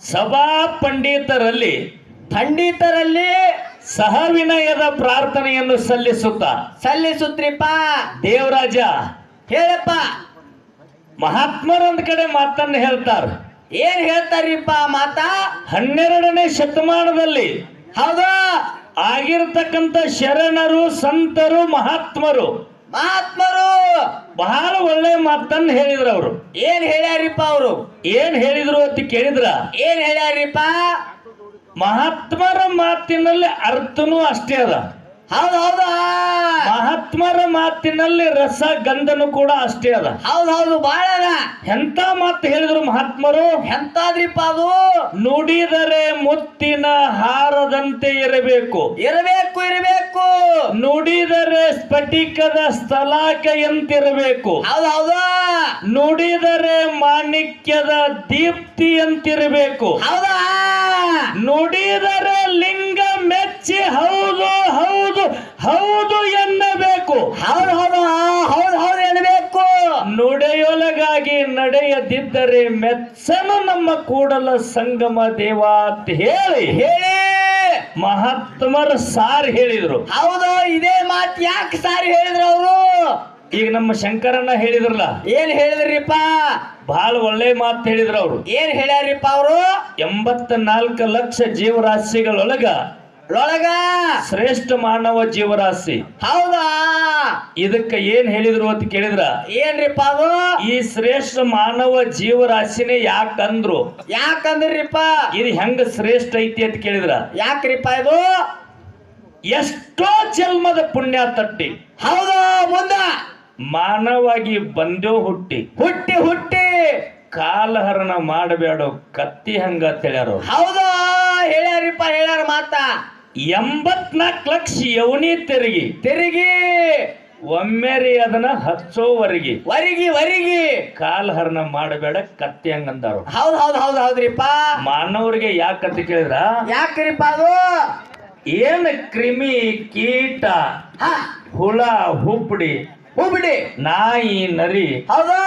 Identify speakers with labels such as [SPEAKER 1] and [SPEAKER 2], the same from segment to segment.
[SPEAKER 1] ಸಭಾ ಪಂಡಿತರಲ್ಲಿ
[SPEAKER 2] ಪಂಡಿತರಲ್ಲಿ
[SPEAKER 1] ಸಹವಿನಯದ ಪ್ರಾರ್ಥನೆಯನ್ನು ಸಲ್ಲಿಸುತ್ತ.
[SPEAKER 2] ಸಲ್ಲಿಸುತ್ರಿಪ್ಪ.
[SPEAKER 1] ದೇವರಾಜ
[SPEAKER 2] ಹೇಳಪ್ಪ.
[SPEAKER 1] ಮಹಾತ್ಮರೊಂದ್ ಕಡೆ ಮಾತನ್ನು ಹೇಳ್ತಾರ.
[SPEAKER 2] ಏನ್ ಹೇಳ್ತಾರಿಪ್ಪ ಮಾತಾ?
[SPEAKER 1] ಹನ್ನೆರಡನೇ ಶತಮಾನದಲ್ಲಿ
[SPEAKER 2] ಹೌದಾ.
[SPEAKER 1] ಆಗಿರ್ತಕ್ಕಂಥ ಶರಣರು ಸಂತರು ಮಹಾತ್ಮರು.
[SPEAKER 2] ಮಹಾತ್ಮರು.
[SPEAKER 1] ಬಹಳ ಒಳ್ಳೆ ಮಾತನ್ನ ಹೇಳಿದ್ರು ಅವರು.
[SPEAKER 2] ಏನ್ ಹೇಳ್ಯಾರಿಪ್ಪ ಅವರು?
[SPEAKER 1] ಏನ್ ಹೇಳಿದ್ರು ಅಂತ ಕೇಳಿದ್ರ?
[SPEAKER 2] ಏನ್ ಹೇಳ್ಯಾರಿಪ್ಪ?
[SPEAKER 1] ಮಹಾತ್ಮರ ಮಾತಿನಲ್ಲಿ ಅರ್ಥನೂ ಅಷ್ಟೇ ಅದ. ಮಹಾತ್ಮರ ಮಾತಿನಲ್ಲಿ ರಸ ಗಂಧನು ಕೂಡ ಅಷ್ಟೇ ಅದ.
[SPEAKER 2] ಹೌದೌದು ಹೌದು ಬಾಳ ಅದ.
[SPEAKER 1] ಎಂತ ಮಾತು ಹೇಳಿದ್ರು ಮಹಾತ್ಮರು?
[SPEAKER 2] ಎಂತಾದ್ರಿಪ್ಪ ಅದು?
[SPEAKER 1] ನುಡಿದರೆ ಮುತ್ತಿನ ಹಾರದಂತೆ ಇರಬೇಕು.
[SPEAKER 2] ಇರಬೇಕು ಇರಬೇಕು.
[SPEAKER 1] ನುಡಿದರೆ ಸ್ಫಟಿಕದ ಸ್ಥಳಾಕ
[SPEAKER 2] ಎಂತಿರಬೇಕು. ಹೌದೌದು
[SPEAKER 1] ನುಡಿದರೆ ಮಾಣಿಕ್ಯದ ದೀಪ್ತಿ ಅಂತಿರಬೇಕು
[SPEAKER 2] ಹೌದಾ?
[SPEAKER 1] ನುಡಿದರೆ ಲಿಂಗ ಮೆಚ್ಚಿ ಹೌದು ಹೌದು ಹೌದು ಎನ್ನಬೇಕು
[SPEAKER 2] ಹೌದ್ ಹೌದು ಹೌದ್ ಹೌದು ಎನ್ನಬೇಕು
[SPEAKER 1] ನುಡಿಯೊಳಗಾಗಿ ನಡೆಯದಿದ್ದರೆ ಮೆಚ್ಚನ ನಮ್ಮ ಕೂಡಲ ಸಂಗಮ ದೇವಾತ್ ಹೇಳಿ.
[SPEAKER 2] ಹೇಳಿ.
[SPEAKER 1] ಮಹಾತ್ಮರ ಸಾರ್ ಹೇಳಿದ್ರು.
[SPEAKER 2] ಹೌದು ಇದೇ ಮಾತ್ ಯಾಕೆ ಸಾರ್ ಹೇಳಿದ್ರು ಅವರು?
[SPEAKER 1] ಈಗ ನಮ್ಮ ಶಂಕರಣ್ಣ ಹೇಳಿದ್ರಲ್ಲ.
[SPEAKER 2] ಏನ್ ಹೇಳಿದ್ರಿಪ್ಪ?
[SPEAKER 1] ಬಹಳ ಒಳ್ಳೆ ಮಾತು ಹೇಳಿದ್ರು ಅವರು.
[SPEAKER 2] ಏನ್ ಹೇಳ್ಯಾರಿಪ್ಪ ಅವರು?
[SPEAKER 1] ಎಂಬತ್ತ ನಾಲ್ಕು ಲಕ್ಷ ಜೀವರಾಶಿಗಳೊಳಗ
[SPEAKER 2] ಒಳಗ
[SPEAKER 1] ಶ್ರೇಷ್ಠ ಮಾನವ ಜೀವರಾಶಿ.
[SPEAKER 2] ಹೌದಾ?
[SPEAKER 1] ಇದಕ್ಕೆ ಏನ್ ಹೇಳಿದ್ರು ಅಂತ ಕೇಳಿದ್ರ?
[SPEAKER 2] ಏನ್ರಿಪ್ಪ ಅದು?
[SPEAKER 1] ಈ ಶ್ರೇಷ್ಠ ಮಾನವ ಜೀವರಾಶಿನೇ ಯಾಕಂದ್ರು?
[SPEAKER 2] ಯಾಕಂದ್ರಿಪ್ಪ?
[SPEAKER 1] ಇದು ಹೆಂಗ ಶ್ರೇಷ್ಠ ಐತಿ ಅಂತ ಕೇಳಿದ್ರ?
[SPEAKER 2] ಯಾಕ್ರಿಪ್ಪ ಇದು?
[SPEAKER 1] ಎಷ್ಟೋ ಜನ್ಮದ ಪುಣ್ಯ ತಟ್ಟಿ.
[SPEAKER 2] ಹೌದು ಮುಂದ.
[SPEAKER 1] ಮಾನವಾಗಿ ಬಂದೇವ್ ಹುಟ್ಟಿ.
[SPEAKER 2] ಹುಟ್ಟಿ ಹುಟ್ಟಿ.
[SPEAKER 1] ಕಾಲಹರಣ ಮಾಡಬೇಡ ಕತ್ತಿ ಹಂಗ ಅಂತ ಹೇಳ್ಯಾರ ಹೌದಾ
[SPEAKER 2] ಹೌದು ಹೇಳ್ಯಾರಿಪ್ಪ ಹೇಳ್ಯಾರ ಮಾತ.
[SPEAKER 1] ಎಂಬತ್ನಾಲ್ಕು ಲಕ್ಷ ಯವನಿ ತೆರಿಗೆ.
[SPEAKER 2] ತೆರಿಗೆ.
[SPEAKER 1] ಒಮ್ಮೆ ರೀ ಅದನ್ನ ಹಚ್ಚೋವರೆಗೆ
[SPEAKER 2] ವರಿಗಿ. ವರಿಗಿ
[SPEAKER 1] ಕಾಲಹರಣ ಮಾಡಬೇಡ ಕತ್ತಿ ಹಂಗಂದಾರು.
[SPEAKER 2] ಹೌದ್ ಹೌದ್ ಹೌದ್ ಹೌದ್ರಿಪ್ಪ.
[SPEAKER 1] ಮಾನವರಿಗೆ ಯಾಕಂತ ಕೇಳಿದ್ರ?
[SPEAKER 2] ಯಾಕ್ರಿಪ್ಪ ಅದು?
[SPEAKER 1] ಏನ್ ಕ್ರಿಮಿ ಕೀಟ
[SPEAKER 2] ಹಾ.
[SPEAKER 1] ಹುಳ ಹುಪ್ಪಡಿ
[SPEAKER 2] ಹುಬ್ಡಿ
[SPEAKER 1] ನಾಯಿ ನರಿ.
[SPEAKER 2] ಹೌದು.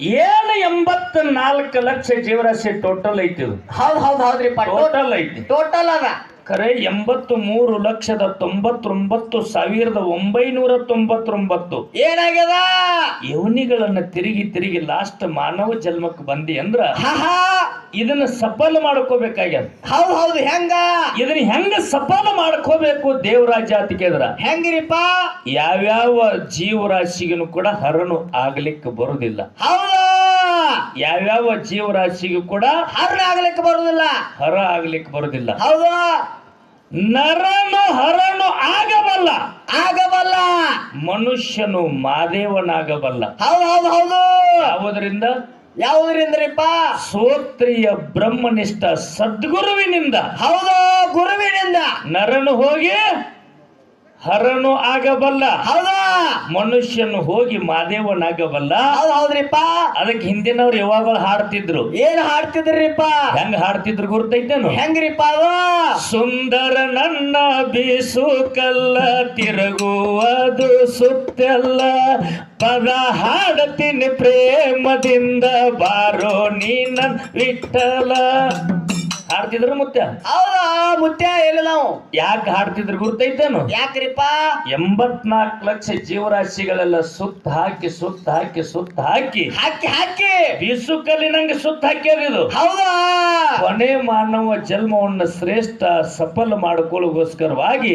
[SPEAKER 1] ಏನು ಎಂಬತ್ ನಾಲ್ಕು ಲಕ್ಷ ಜೀವರಾಶಿ ಟೋಟಲ್ ಐತಿ ಇದು?
[SPEAKER 2] ಹೌದ್ ಹೌದ್ ಹೌದ್ರಿಪ್ಪ.
[SPEAKER 1] ಟೋಟಲ್ ಐತಿ.
[SPEAKER 2] ಟೋಟಲ್ ಅದ.
[SPEAKER 1] ಖರೆ ಎಂಬತ್ತು ಮೂರು ಲಕ್ಷದ ತೊಂಬತ್ತೊಂಬತ್ತು ಸಾವಿರದ ಒಂಬೈನೂರ ತೊಂಬತ್ತೊಂಬತ್ತು.
[SPEAKER 2] ಏನಾಗ್ಯದ?
[SPEAKER 1] ಯೋನಿಗಳನ್ನ ತಿರುಗಿ ತಿರುಗಿ ಲಾಸ್ಟ್ ಮಾನವ ಜನ್ಮಕ್ಕೆ ಬಂದಿ ಅಂದ್ರ ಇದನ್ನ ಸಫಲ ಮಾಡ್ಕೋಬೇಕಾಗ್ಯದ.
[SPEAKER 2] ಹೌದ್ ಹೌದು ಹೆಂಗ?
[SPEAKER 1] ಇದನ್ನ ಹೆಂಗ ಸಫಲ ಮಾಡ್ಕೋಬೇಕು ದೇವರಾಜ ಅತಿಕೆದ್ರ
[SPEAKER 2] ಹೆಂಗ್ರಿಪ್ಪ?
[SPEAKER 1] ಯಾವ್ಯಾವ ಜೀವರಾಶಿಗೂ ಕೂಡ ಹರನು ಆಗ್ಲಿಕ್ಕೆ ಬರುದಿಲ್ಲ.
[SPEAKER 2] ಹೌದು.
[SPEAKER 1] ಯಾವ್ಯಾವ ಜೀವರಾಶಿಗೂ ಕೂಡ
[SPEAKER 2] ಹರ ಆಗ್ಲಿಕ್ಕೆ ಬರುದಿಲ್ಲ.
[SPEAKER 1] ಹರ ಆಗ್ಲಿಕ್ಕೆ ಬರುದಿಲ್ಲ.
[SPEAKER 2] ಹೌದಾ.
[SPEAKER 1] ನರನು ಹರನು ಆಗಬಲ್ಲ.
[SPEAKER 2] ಆಗಬಲ್ಲ.
[SPEAKER 1] ಮನುಷ್ಯನು ಮಾದೇವನಾಗಬಲ್ಲ.
[SPEAKER 2] ಹೌದು ಹೌದು ಹೌದು.
[SPEAKER 1] ಯಾವುದರಿಂದ?
[SPEAKER 2] ಯಾವುದರಿಂದ್ರಿಪ್ಪ?
[SPEAKER 1] ಸೋತ್ರಿಯ ಬ್ರಹ್ಮನಿಷ್ಠ ಸದ್ಗುರುವಿನಿಂದ.
[SPEAKER 2] ಹೌದು ಗುರುವಿನಿಂದ.
[SPEAKER 1] ನರನು ಹೋಗಿ ಹರನು ಆಗಬಲ್ಲ.
[SPEAKER 2] ಹೌದಾ?
[SPEAKER 1] ಮನುಷ್ಯನು ಹೋಗಿ ಮಾದೇವನಾಗಬಲ್ಲ
[SPEAKER 2] ಹೌದು ಹೌದ್ರಿಪ್ಪ.
[SPEAKER 1] ಅದಕ್ಕೆ ಹಿಂದಿನವ್ರು ಯಾವಾಗ ಹಾಡ್ತಿದ್ರು.
[SPEAKER 2] ಏನ್ ಹಾಡ್ತಿದ್ರಿಪ್ಪ?
[SPEAKER 1] ಹೆಂಗ್ ಹಾಡ್ತಿದ್ರು ಗುರ್ತೈತೇನು?
[SPEAKER 2] ಹೆಂಗ್ರಿಪ್ಪ ಅದು?
[SPEAKER 1] ಸುಂದರ ನನ್ನ ಬೀಸು ಕಲ್ಲ ತಿರುಗುವುದು ಸುತ್ತೆಲ್ಲ. ಪದ ಹಾಡತೀನಿ ಪ್ರೇಮದಿಂದ ಬಾರೋ ನೀ ನನ್ ವಿಠಲ. ಹಾಡ್ತಿದ್ರು ಮುತ್ಯ?
[SPEAKER 2] ಹೌದಾ ಮುತ್ಯ ಎಲ್ಲಿ ನಾವು?
[SPEAKER 1] ಯಾಕೆ ಹಾಡ್ತಿದ್ರು ಗುರ್ತೈತೇನು?
[SPEAKER 2] ಯಾಕ್ರಿಪ್ಪ?
[SPEAKER 1] ಎಂಬತ್ನಾಲ್ಕು ಲಕ್ಷ ಜೀವರಾಶಿಗಳೆಲ್ಲ ಸುತ್ತ ಹಾಕಿ ಸುತ್ತ ಹಾಕಿ ಸುತ್ತ ಹಾಕಿ.
[SPEAKER 2] ಹಾಕಿ ಹಾಕಿ.
[SPEAKER 1] ಬೀಸು ನಂಗೆ ಸುತ್ತ ಹಾಕ್ಯದ ಇದು.
[SPEAKER 2] ಹೌದಾ?
[SPEAKER 1] ಕೊನೆ ಮಾನವ ಜನ್ಮವನ್ನು ಶ್ರೇಷ್ಠ ಸಫಲ ಮಾಡಿಕೊಳ್ಳೋಗೋಸ್ಕರವಾಗಿ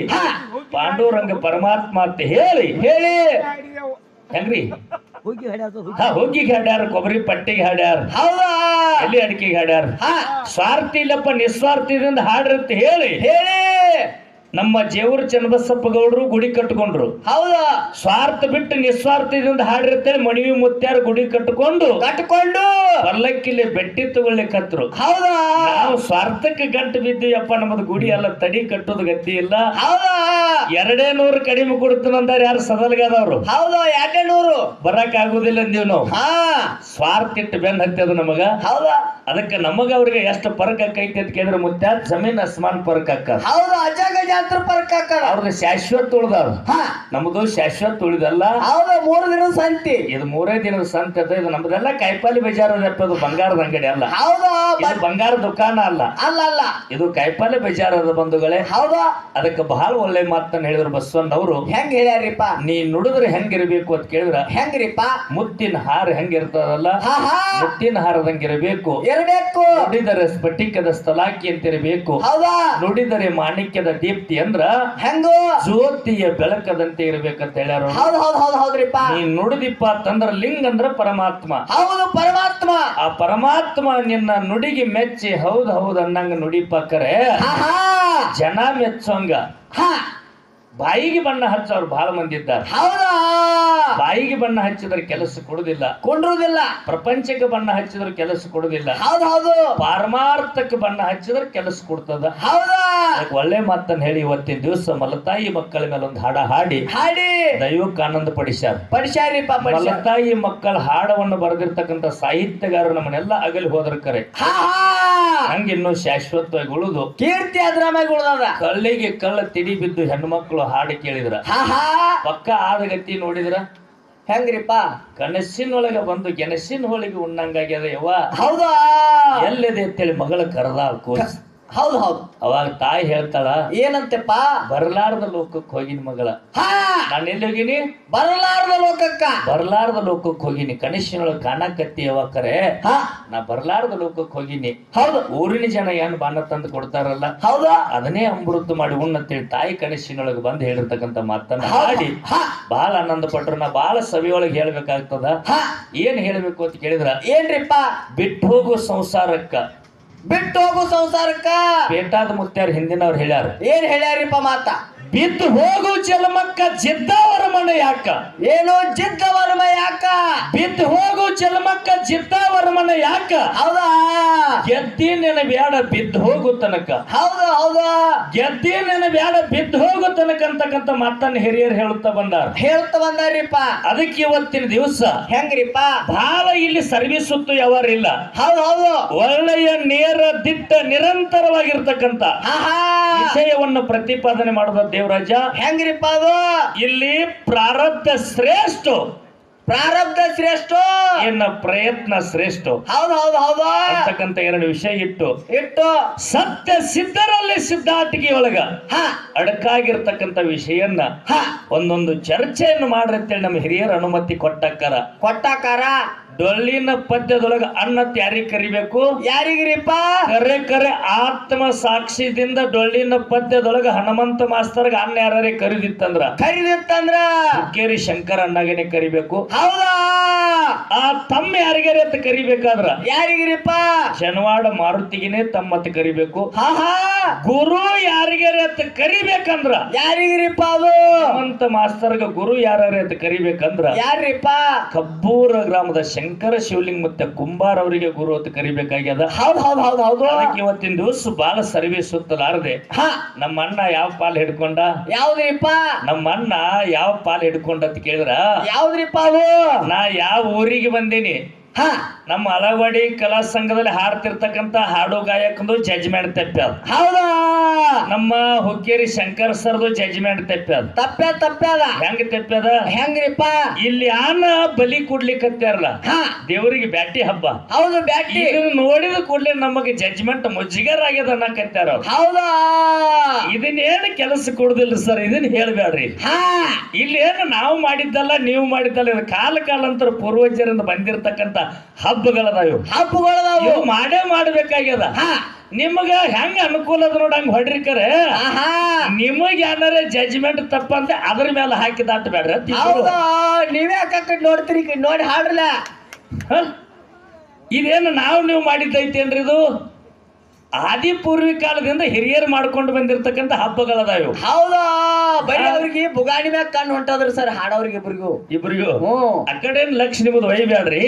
[SPEAKER 1] ಪಾಂಡುರಂಗ ಪರಮಾತ್ಮ ಅಂತ ಹೇಳಿ.
[SPEAKER 2] ಹೇಳಿ.
[SPEAKER 1] ಹೆಂಗ್ರಿ? ಹಾ ಹೋಗಿಗೆ ಹಾಡ್ಯಾರ ಕೊಬ್ಬರಿ ಪಟ್ಟಿಗೆ ಹಾಡ್ಯಾರ.
[SPEAKER 2] ಹೌದಾ?
[SPEAKER 1] ಎಲ್ಲಿ ಅಡಿಕೆಗೆ ಹಾಡ್ಯಾರ?
[SPEAKER 2] ಹಾ.
[SPEAKER 1] ಸ್ವಾರ್ಥ ಇಲ್ಲಪ್ಪ ನಿಸ್ವಾರ್ಥದಿಂದ ಹಾಡಿರುತ್ತೆ ಹೇಳಿ.
[SPEAKER 2] ಹೇಳಿ.
[SPEAKER 1] ನಮ್ಮ ಜೇವರ ಚನ್ನಬಸಪ್ಪ ಗೌಡರು ಗುಡಿ ಕಟ್ಟಿಕೊಂಡ್ರು
[SPEAKER 2] ಹೌದಾ.
[SPEAKER 1] ಸ್ವಾರ್ಥ ಬಿಟ್ಟು ನಿಸ್ವಾರ್ಥದಿಂದ ಹಾಡಿರುತ್ತೆ ಮಣಿವಿ ಮುತ್ಯಾರ ಗುಡಿ ಕಟ್ಟಿಕೊಂಡು
[SPEAKER 2] ಕಟ್ಟಿಕೊಂಡು
[SPEAKER 1] ಪಲ್ಲಕ್ಕಿಲ್ಲಿ ಬೆಟ್ಟಿ ತಗೊಳ್ಳಿಕತ್ರು
[SPEAKER 2] ಹೌದಾ.
[SPEAKER 1] ನಾವು ಸ್ವಾರ್ಥಕ್ಕೆ ಗಂಟು ಬಿದ್ದೀವಪ್ಪ ನಮ್ಮದು ಗುಡಿ ಎಲ್ಲ ತಡಿ ಕಟ್ಟೋದು ಗತಿ ಇಲ್ಲ.
[SPEAKER 2] ಹೌದಾ.
[SPEAKER 1] ಎರಡೇ ನೂರು ಕಡಿಮೆ ಕೊಡ್ತೀನಂದಾರ ಯಾರು? ಸದಲ್ಗಾದವ್ರು.
[SPEAKER 2] ಹೌದಾ ಎರಡೇ ನೂರು.
[SPEAKER 1] ಬರಕ್ ಆಗುದಿಲ್ಲ ನೀವು ನಾವು.
[SPEAKER 2] ಹಾ.
[SPEAKER 1] ಸ್ವಾರ್ಥ ಇಟ್ಟು ಬೆನ್ ಹತ್ತದ ನಮಗ.
[SPEAKER 2] ಹೌದಾ.
[SPEAKER 1] ಅದಕ್ಕೆ ನಮಗ ಅವ್ರಿಗೆ ಎಷ್ಟು ಪರಕ್ ಆಕೈತಿ ಅಂತ ಕೇಳಿದ್ರೆ ಮುತ್ಯ ಜಮೀನ್ ಅಸ್ಮಾನ್ ಪರಕ್ ಆಕ
[SPEAKER 2] ಹೌದಾ ಅಜಾಗ ಪರ್ಕ್ ಹಾಕಣ.
[SPEAKER 1] ಶಾಶ್ವತ ತುಳಿದವ್ರು.
[SPEAKER 2] ಹಾ.
[SPEAKER 1] ನಮ್ದು ಶಾಶ್ವತ ತುಳಿದಲ್ಲ.
[SPEAKER 2] ಹೌದು ಮೂರು ದಿನ ಸಂತಿ.
[SPEAKER 1] ಇದು ಮೂರೇ ದಿನದ ಸಂತೆ ಅದ. ಇದು ನಮ್ದೆಲ್ಲ ಕಾಯಿಪಾಲಿ ಬಜಾರ್ ಅದು ಬಂಗಾರದ ಅಂಗಡಿ ಅಲ್ಲ.
[SPEAKER 2] ಹೌದಾ
[SPEAKER 1] ಇದು ಬಂಗಾರ ದುಕಾನ ಅಲ್ಲ.
[SPEAKER 2] ಅಲ್ಲ ಅಲ್ಲ.
[SPEAKER 1] ಇದು ಕಾಯಿಪಾಲಿ ಬಜಾರ್ ಅದ ಬಂಧುಗಳೇ.
[SPEAKER 2] ಹೌದಾ.
[SPEAKER 1] ಅದಕ್ಕೆ ಬಹಳ ಒಳ್ಳೆ ಮಾತನ್ನ ಹೇಳಿದ್ರು ಬಸವಣ್ಣವರು
[SPEAKER 2] ಹೆಂಗ್ ಹೇಳ್ಯಾರಿಪ್ಪ?
[SPEAKER 1] ನೀ ನುಡಿದ್ರೆ ಹೆಂಗಿರ್ಬೇಕು ಅಂತ ಕೇಳಿದ್ರ?
[SPEAKER 2] ಹೆಂಗ್ರಿಪ್ಪ?
[SPEAKER 1] ಮುತ್ತಿನ ಹಾರ ಹೆಂಗಿರ್ತದಲ್ಲ? ಮುತ್ತಿನ ಹಾರದಂಗಿರಬೇಕು.
[SPEAKER 2] ಇರಬೇಕು.
[SPEAKER 1] ನುಡಿದರೆ ಸ್ಫಟಿಕದ ಸ್ಥಳಾಕಿ ಅಂತಿರಬೇಕು.
[SPEAKER 2] ಹೌದಾ.
[SPEAKER 1] ನುಡಿದರೆ ಮಾಣಿಕ್ಯದ ದೀಪ್ತಿ ಅಂದ್ರ
[SPEAKER 2] ಹೆಂಗ?
[SPEAKER 1] ಜ್ಯೋತಿಯ ಬೆಳಕದಂತೆ ಇರ್ಬೇಕಂತ ಹೇಳ್ಯಾರ.
[SPEAKER 2] ಹೌದು ಹೌದು ಹೌದು ಹೌದ್ರಿಪ್ಪ.
[SPEAKER 1] ನೀನ್ ನುಡಿದಿಪ್ಪ ತಂದ್ರ ಲಿಂಗ ಅಂದ್ರ ಪರಮಾತ್ಮ.
[SPEAKER 2] ಹೌದು ಪರಮಾತ್ಮ.
[SPEAKER 1] ಆ ಪರಮಾತ್ಮ ನಿನ್ನ ನುಡಿಗೆ ಮೆಚ್ಚಿ ಹೌದ್ ಹೌದ್ ಅನ್ನಂಗ ನುಡಿಪ್ಪ ಕರೆ.
[SPEAKER 2] ಹಾ ಹಾ
[SPEAKER 1] ಜನ ಮೆಚ್ಚೋಂಗ.
[SPEAKER 2] ಹಾ.
[SPEAKER 1] ಬಾಯಿಗೆ ಬಣ್ಣ ಹಚ್ಚೋರು ಬಹಳ ಮಂದಿ ಇದ್ದಾರೆ.
[SPEAKER 2] ಹೌದಾ?
[SPEAKER 1] ಬಾಯಿಗೆ ಬಣ್ಣ ಹಚ್ಚಿದ್ರೆ ಕೆಲಸ ಕೊಡುದಿಲ್ಲ.
[SPEAKER 2] ಕುಂಡ್ರುದಿಲ್ಲ.
[SPEAKER 1] ಪ್ರಪಂಚಕ್ಕೆ ಬಣ್ಣ ಹಚ್ಚಿದ್ರೆ ಕೆಲಸ ಕೊಡುದಿಲ್ಲ.
[SPEAKER 2] ಹೌದು ಹೌದು.
[SPEAKER 1] ಪಾರಮಾರ್ಥಕ್ಕೆ ಬಣ್ಣ ಹಚ್ಚಿದ್ರೆ ಕೆಲಸ ಕೊಡ್ತದ.
[SPEAKER 2] ಹೌದಾ?
[SPEAKER 1] ಒಳ್ಳೆ ಮಾತನ್ನ ಹೇಳಿ ಇವತ್ತಿನ ದಿವಸ ಮಲತಾಯಿ ಮಕ್ಕಳ ಮೇಲೆ ಒಂದು ಹಾಡ ಹಾಡಿ.
[SPEAKER 2] ಹಾಡಿ.
[SPEAKER 1] ದೈವಕ್ಕೆ ಆನಂದ ಪಡಿಸ್ಯಾರ.
[SPEAKER 2] ಪಡಿಸ್ಯಾರಿಪ್ಪ ಪಡಿಸ್ಯಾರ.
[SPEAKER 1] ಮಲತಾಯಿ ಮಕ್ಕಳ ಹಾಡವನ್ನು ಬರೆದಿರ್ತಕ್ಕಂಥ ಸಾಹಿತ್ಯಗಾರರು ನಮ್ಮನ್ನೆಲ್ಲ ಅಗಲಿ ಹೋದ್ರ ಕರೆ. ಹಂಗ ಇನ್ನೂ ಶಾಶ್ವತವಾಗಿ ಉಳಿದು
[SPEAKER 2] ಕೀರ್ತಿ ಅದ್ರ ಮ್ಯಾಗ ಉಳಿದ
[SPEAKER 1] ಕಳ್ಳಿಗೆ ಕಳ್ಳ ತಿಡಿ ಬಿದ್ದು ಹೆಣ್ಮಕ್ಳು ಹಾಡು ಕೇಳಿದ್ರ.
[SPEAKER 2] ಪಕ್ಕ ಆದ
[SPEAKER 1] ಪಕ್ಕ ಆದಗತಿ ನೋಡಿದ್ರ?
[SPEAKER 2] ಹೆಂಗ್ರಿಪ್ಪ?
[SPEAKER 1] ಕನಸಿನೊಳಗೆ ಬಂದು ಗೆಣಸಿನ ಹೋಳಿಗೆ ಉಣ್ಣಂಗಾಗ್ಯದ ಯವ್ವ?
[SPEAKER 2] ಹೌದಾ?
[SPEAKER 1] ಎಲ್ಲಿದೆ ಅಂತೇಳಿ ಮಗಳ ಕರೆದ ಕೋಸ್
[SPEAKER 2] ಹೌದು ಹೌದು.
[SPEAKER 1] ಅವಾಗ ತಾಯಿ ಹೇಳ್ತಾಳ
[SPEAKER 2] ಏನಂತೆಪ್ಪ?
[SPEAKER 1] ಬರಲಾರದ ಲೋಕಕ್ಕೆ ಹೋಗಿನ ಮಗಳ.
[SPEAKER 2] ಹಾ!
[SPEAKER 1] ನಾನು ಎಲ್ಲಿ ಹೋಗಿನಿ
[SPEAKER 2] ಬರ್ಲಾರ್ದ ಲೋಕಕ್ಕ.
[SPEAKER 1] ಬರಲಾರದ ಲೋಕಕ್ಕೆ ಹೋಗಿನಿ. ಕನಿಷ್ಠನೊಳಗೆ ಕಾಣಕತ್ತಿ ಯವ್ವ ಕರೆ.
[SPEAKER 2] ಹಾ!
[SPEAKER 1] ನಾ ಬರಲಾರದ ಲೋಕಕ್ಕೆ ಹೋಗಿನಿ.
[SPEAKER 2] ಹೌದು.
[SPEAKER 1] ಊರಿನ ಜನ ಏನ್ ಬಾಣ ತಂದು ಕೊಡ್ತಾರಲ್ಲ
[SPEAKER 2] ಹೌದಾ.
[SPEAKER 1] ಅದನ್ನೇ ಅಮೃತ ಮಾಡಿ ಉಣ್ಣಂತೇಳಿ ತಾಯಿ ಕನಿಷ್ಠನೊಳಗೆ ಬಂದು ಹೇಳಿರ್ತಕ್ಕಂಥ ಮಾತನ್ನ. ಹಾಡಿ. ಬಹಳ ಆನಂದ ಪಟ್ರು. ನಾ ಬಹಳ ಸವಿಯೊಳಗೆ ಹೇಳ್ಬೇಕಾಗ್ತದ. ಏನ್ ಹೇಳ್ಬೇಕು ಅಂತ ಕೇಳಿದ್ರ?
[SPEAKER 2] ಏನ್ರಿಪ್ಪ?
[SPEAKER 1] ಬಿಟ್ಟು ಹೋಗು ಸಂಸಾರಕ್ಕ.
[SPEAKER 2] ಬಿಟ್ಟು ಹೋಗು ಸಂಸಾರಕ್ಕ.
[SPEAKER 1] ಪೇಟಾದ ಮುತ್ಯಾರ ಹಿಂದಿನವ್ರು ಹೇಳ್ಯಾರ.
[SPEAKER 2] ಏನ್ ಹೇಳ್ಯಾರಿಪ್ಪ ಮಾತ?
[SPEAKER 1] ಬಿದ್ದು ಹೋಗು ಜಲಮಕ್ಕ ಜಿದ್ದವರ ಮನ ಯಾಕ
[SPEAKER 2] ಏನು ಜಿದ್ದವರ್ಮ ಯಾಕ
[SPEAKER 1] ಬಿದ್ದು ಹೋಗು ಜಲಮಕ್ಕ ಜಿದ್ದವರ ಮನ ಯಾಕ
[SPEAKER 2] ಹೌದಾ?
[SPEAKER 1] ಗೆದ್ದಿ ನೆನ ಬ್ಯಾಡ ಬಿದ್ದು ಹೋಗು ತನಕ.
[SPEAKER 2] ಹೌದಾ ಹೌದಾ.
[SPEAKER 1] ಗೆದ್ದಿ ನೆನ ಬ್ಯಾಡ ಬಿದ್ದು ಹೋಗು ತನಕ ಅಂತಕ್ಕಂಥ ಮತ್ತನ್ನ ಹಿರಿಯರು ಹೇಳುತ್ತಾ ಬಂದಾರ.
[SPEAKER 2] ಹೇಳ್ತಾ ಬಂದಾರಿಪ್ಪ.
[SPEAKER 1] ಅದಕ್ಕೆ ಇವತ್ತಿನ ದಿವಸ
[SPEAKER 2] ಹೆಂಗ್ರಿಪ್ಪ?
[SPEAKER 1] ಬಹಳ ಇಲ್ಲಿ ಸರ್ವಿಸ್ ಸುತ್ತು ಯಾವಾರ ಇಲ್ಲ.
[SPEAKER 2] ಹೌದು ಹೌದು.
[SPEAKER 1] ಒಳ್ಳೆಯ ನೇರ ದಿಟ್ಟ
[SPEAKER 2] ಹಾ
[SPEAKER 1] ವಿಷಯವನ್ನು ಪ್ರತಿಪಾದನೆ ಮಾಡುವ ದೇವರಾಜ
[SPEAKER 2] ಹೆಂಗ್ರಿಪ್ಪ ಅದು?
[SPEAKER 1] ಇಲ್ಲಿ ಪ್ರಾರಬ್ಧ ಶ್ರೇಷ್ಠ.
[SPEAKER 2] ಪ್ರಾರಬ್ಧ ಶ್ರೇಷ್ಠ?
[SPEAKER 1] ಇನ್ನ ಪ್ರಯತ್ನ ಶ್ರೇಷ್ಠ.
[SPEAKER 2] ಹೌದು ಹೌದು ಹೌದು.
[SPEAKER 1] ಅಂತಕ್ಕಂತ ಎರಡು ವಿಷಯ ಇಟ್ಟು.
[SPEAKER 2] ಇಟ್ಟು.
[SPEAKER 1] ಸತ್ಯ ಸಿದ್ಧರಲ್ಲಿ ಸಿದ್ಧಾಟಿಕೆ ಒಳಗ
[SPEAKER 2] ಹಾ.
[SPEAKER 1] ಅಡಕಾಗಿರ್ತಕ್ಕಂಥ ವಿಷಯನ್ನ
[SPEAKER 2] ಹಾ.
[SPEAKER 1] ಒಂದೊಂದು ಚರ್ಚೆಯನ್ನು ಮಾಡ್ರಿ ಅಂತೇಳಿ ನಮ್ಮ ಹಿರಿಯರ ಅನುಮತಿ ಕೊಟ್ಟಕ್ಕಾರ
[SPEAKER 2] ಕೊಟ್ಟಾಕಾರ
[SPEAKER 1] ಡೊಳ್ಳಿನ ಪದ್ಯದೊಳಗ ಅನ್ನ ಯಾರಿಗೆ ಕರಿಬೇಕು?
[SPEAKER 2] ಯಾರಿಗ್ರಿಪ್ಪ?
[SPEAKER 1] ಕರೆ ಕರೆ ಆತ್ಮ ಸಾಕ್ಷಿದಿಂದ ಡೊಳ್ಳಿನ ಪದ್ಯದೊಳಗ ಹನುಮಂತ ಮಾಸ್ತರ್ಗ ಅನ್ನ ಯಾರೇ ಕರಿದಿತ್ತಂದ್ರ?
[SPEAKER 2] ಕರಿದಿತ್ತಂದ್ರ?
[SPEAKER 1] ಕೇರಿ ಶಂಕರ ಅಣ್ಣಗೇನೆ ಕರಿಬೇಕು.
[SPEAKER 2] ಹೌದಾ?
[SPEAKER 1] ಆ ತಮ್ಮ ಯಾರಿಗಾರೆ ಅಂತ ಕರಿಬೇಕಾದ್ರ?
[SPEAKER 2] ಯಾರಿಗ್ರಿಪ್ಪ?
[SPEAKER 1] ಶನಿವಾಡ ಮಾರುತಿಗಿನೇ ಅಂತ ಕರಿಬೇಕು.
[SPEAKER 2] ಹಾ ಹಾ.
[SPEAKER 1] ಗುರು ಯಾರಿಗಾರೆ ಅಂತ ಕರಿಬೇಕಂದ್ರ?
[SPEAKER 2] ಯಾರಿಗಿರಿಪ್ಪ ಅದು?
[SPEAKER 1] ಅಂತ ಮಾಸ್ತರ್ಗ ಗುರು ಯಾರ್ಯಾರ ಅಂತ ಕರಿಬೇಕಂದ್ರ?
[SPEAKER 2] ಯಾರಿಪ್ಪ
[SPEAKER 1] ಕಬ್ಬೂರ ಗ್ರಾಮದ ಶಂಕರ ಶಿವಲಿಂಗ್ ಮತ್ತೆ ಕುಂಬಾರ್ ಅವರಿಗೆ ಗುರು ಅಂತ ಕರಿಬೇಕಾಗ್ಯದ.
[SPEAKER 2] ಹೌದ್ ಹೌದ್ ಹೌದ್ ಹೌದು.
[SPEAKER 1] ಅದಕ್ಕೆ ಇವತ್ತಿನ ದಿವಸ ಬಾಳ ಸರ್ವಿಸ್ ಸುತ್ತಲಾರದೆ.
[SPEAKER 2] ಹಾ.
[SPEAKER 1] ನಮ್ಮ ಅಣ್ಣ ಯಾವ ಪಾಲ್ ಹಿಡ್ಕೊಂಡ?
[SPEAKER 2] ಯಾವ್ದ್ರಿಪ್ಪ?
[SPEAKER 1] ನಮ್ಮ ಅಣ್ಣ ಯಾವ ಪಾಲ್ ಹಿಡ್ಕೊಂಡ ಅಂತ ಕೇಳಿದ್ರ?
[SPEAKER 2] ಯಾವ್ದ್ರಿಪ್ಪ ಅದು?
[SPEAKER 1] ನಾ ಯಾವ ಊರಿಗೆ ಬಂದೀನಿ.
[SPEAKER 2] ಹಾ.
[SPEAKER 1] ನಮ್ಮ ಅಲವಾಡಿ ಕಲಾ ಸಂಘದಲ್ಲಿ ಹಾಡ್ತಿರ್ತಕ್ಕಂತ ಹಾಡು ಗಾಯಕಂದು ಜಜ್ಮೆಂಟ್ ತಪ್ಪ್ಯಾದ
[SPEAKER 2] ಹೌದಾ?
[SPEAKER 1] ನಮ್ಮ ಹುಕ್ಕೇರಿ ಶಂಕರ್ ಸರ್ದು ಜಜ್ಮೆಂಟ್ ತಪ್ಪ್ಯಾದ
[SPEAKER 2] ತಪ್ಪ್ಯಾ ತಪ್ಪ್ಯಾದ
[SPEAKER 1] ಹೆಂಗ್ ತಪ್ಪ್ಯಾದ
[SPEAKER 2] ಹೆಂಗ್ರಿಪ್ಪ?
[SPEAKER 1] ಇಲ್ಲಿ ಆನ ಬಲಿ ಕೊಡ್ಲಿಕ್ಕತ್ತಾರಲ್ಲ
[SPEAKER 2] ಹಾ.
[SPEAKER 1] ದೇವರಿಗೆ ಬ್ಯಾಟಿ ಹಬ್ಬ.
[SPEAKER 2] ಹೌದು ಬ್ಯಾಟಿ.
[SPEAKER 1] ಇದನ್ನ ನೋಡಿದ ಕೂಡಲೇ ನಮಗೆ ಜಜ್ಮೆಂಟ್ ಮುಜ್ಜಿಗರ್ ಆಗ್ಯದ ಅನ್ನಕತ್ತಾರ ಅವ್ರು.
[SPEAKER 2] ಹೌದಾ?
[SPEAKER 1] ಇದನ್ನೇನು ಕೆಲಸ ಕೊಡುದಿಲ್ಲ ಸರ್? ಇದನ್ನ ಹೇಳ್ಬೇಡ್ರಿ
[SPEAKER 2] ಹಾ.
[SPEAKER 1] ಇಲ್ಲಿ ಏನು ನಾವು ಮಾಡಿದ್ದಲ್ಲ ನೀವು ಮಾಡಿದ್ದಲ್ಲ ಇದು ಕಾಲ ಕಾಲಾಂತರ ಪೂರ್ವಜರಿಂದ ಬಂದಿರತಕ್ಕಂತ ಹಬ್ಬಗಳದಾವ.
[SPEAKER 2] ಹಬ್ಬಗಳದಾವು.
[SPEAKER 1] ಮಾಡೇ ಮಾಡ್ಬೇಕಾಗ್ಯದ. ನಿಮಗ ಹೆಂಗ ಅನುಕೂಲ ಅದ ನೋಡ ಹಂಗ ಹೊಡ್ರಿ ಕರೆ
[SPEAKER 2] ಆಹಾ.
[SPEAKER 1] ನಿಮಗ ಏನಾರ ಜಜ್ಮೆಂಟ್ ತಪ್ಪಂತ ಅದ್ರ ಮೇಲೆ ಹಾಕಿದಾಟ ಬೇಡ್ರ
[SPEAKER 2] ನೀವೇ ಅಕ್ಕ ನೋಡ್ತೀರಿ ನೋಡಿ ಹಾಡ್ರಲ್ಲ.
[SPEAKER 1] ಇದೇನು ನಾವು ನೀವು ಮಾಡಿದ್ದೈತೇನ್ರಿ ಇದು? ಆದಿ ಪೂರ್ವಿ ಕಾಲದಿಂದ ಹಿರಿಯರು ಮಾಡ್ಕೊಂಡು ಬಂದಿರತಕ್ಕಂತ ಹಬ್ಬಗಳದಾವು
[SPEAKER 2] ಹೌದಾ? ಬರೀ ಅವ್ರಿಗೆ ಬುಗಾಣಿ ಮ್ಯಾಗ ಕಣ್ಣು ಹೊಂಟದ್ರಿ ಸರ್ ಹಾಡೋರಿಗೆ ಇಬ್ರಿಗೂ.
[SPEAKER 1] ಇಬ್ರಿಗೂ? ಆ ಕಡೆ ಲಕ್ಷ ನಿಮ್ದು ಒಯ್ಬ್ಯಾಡ್ರಿ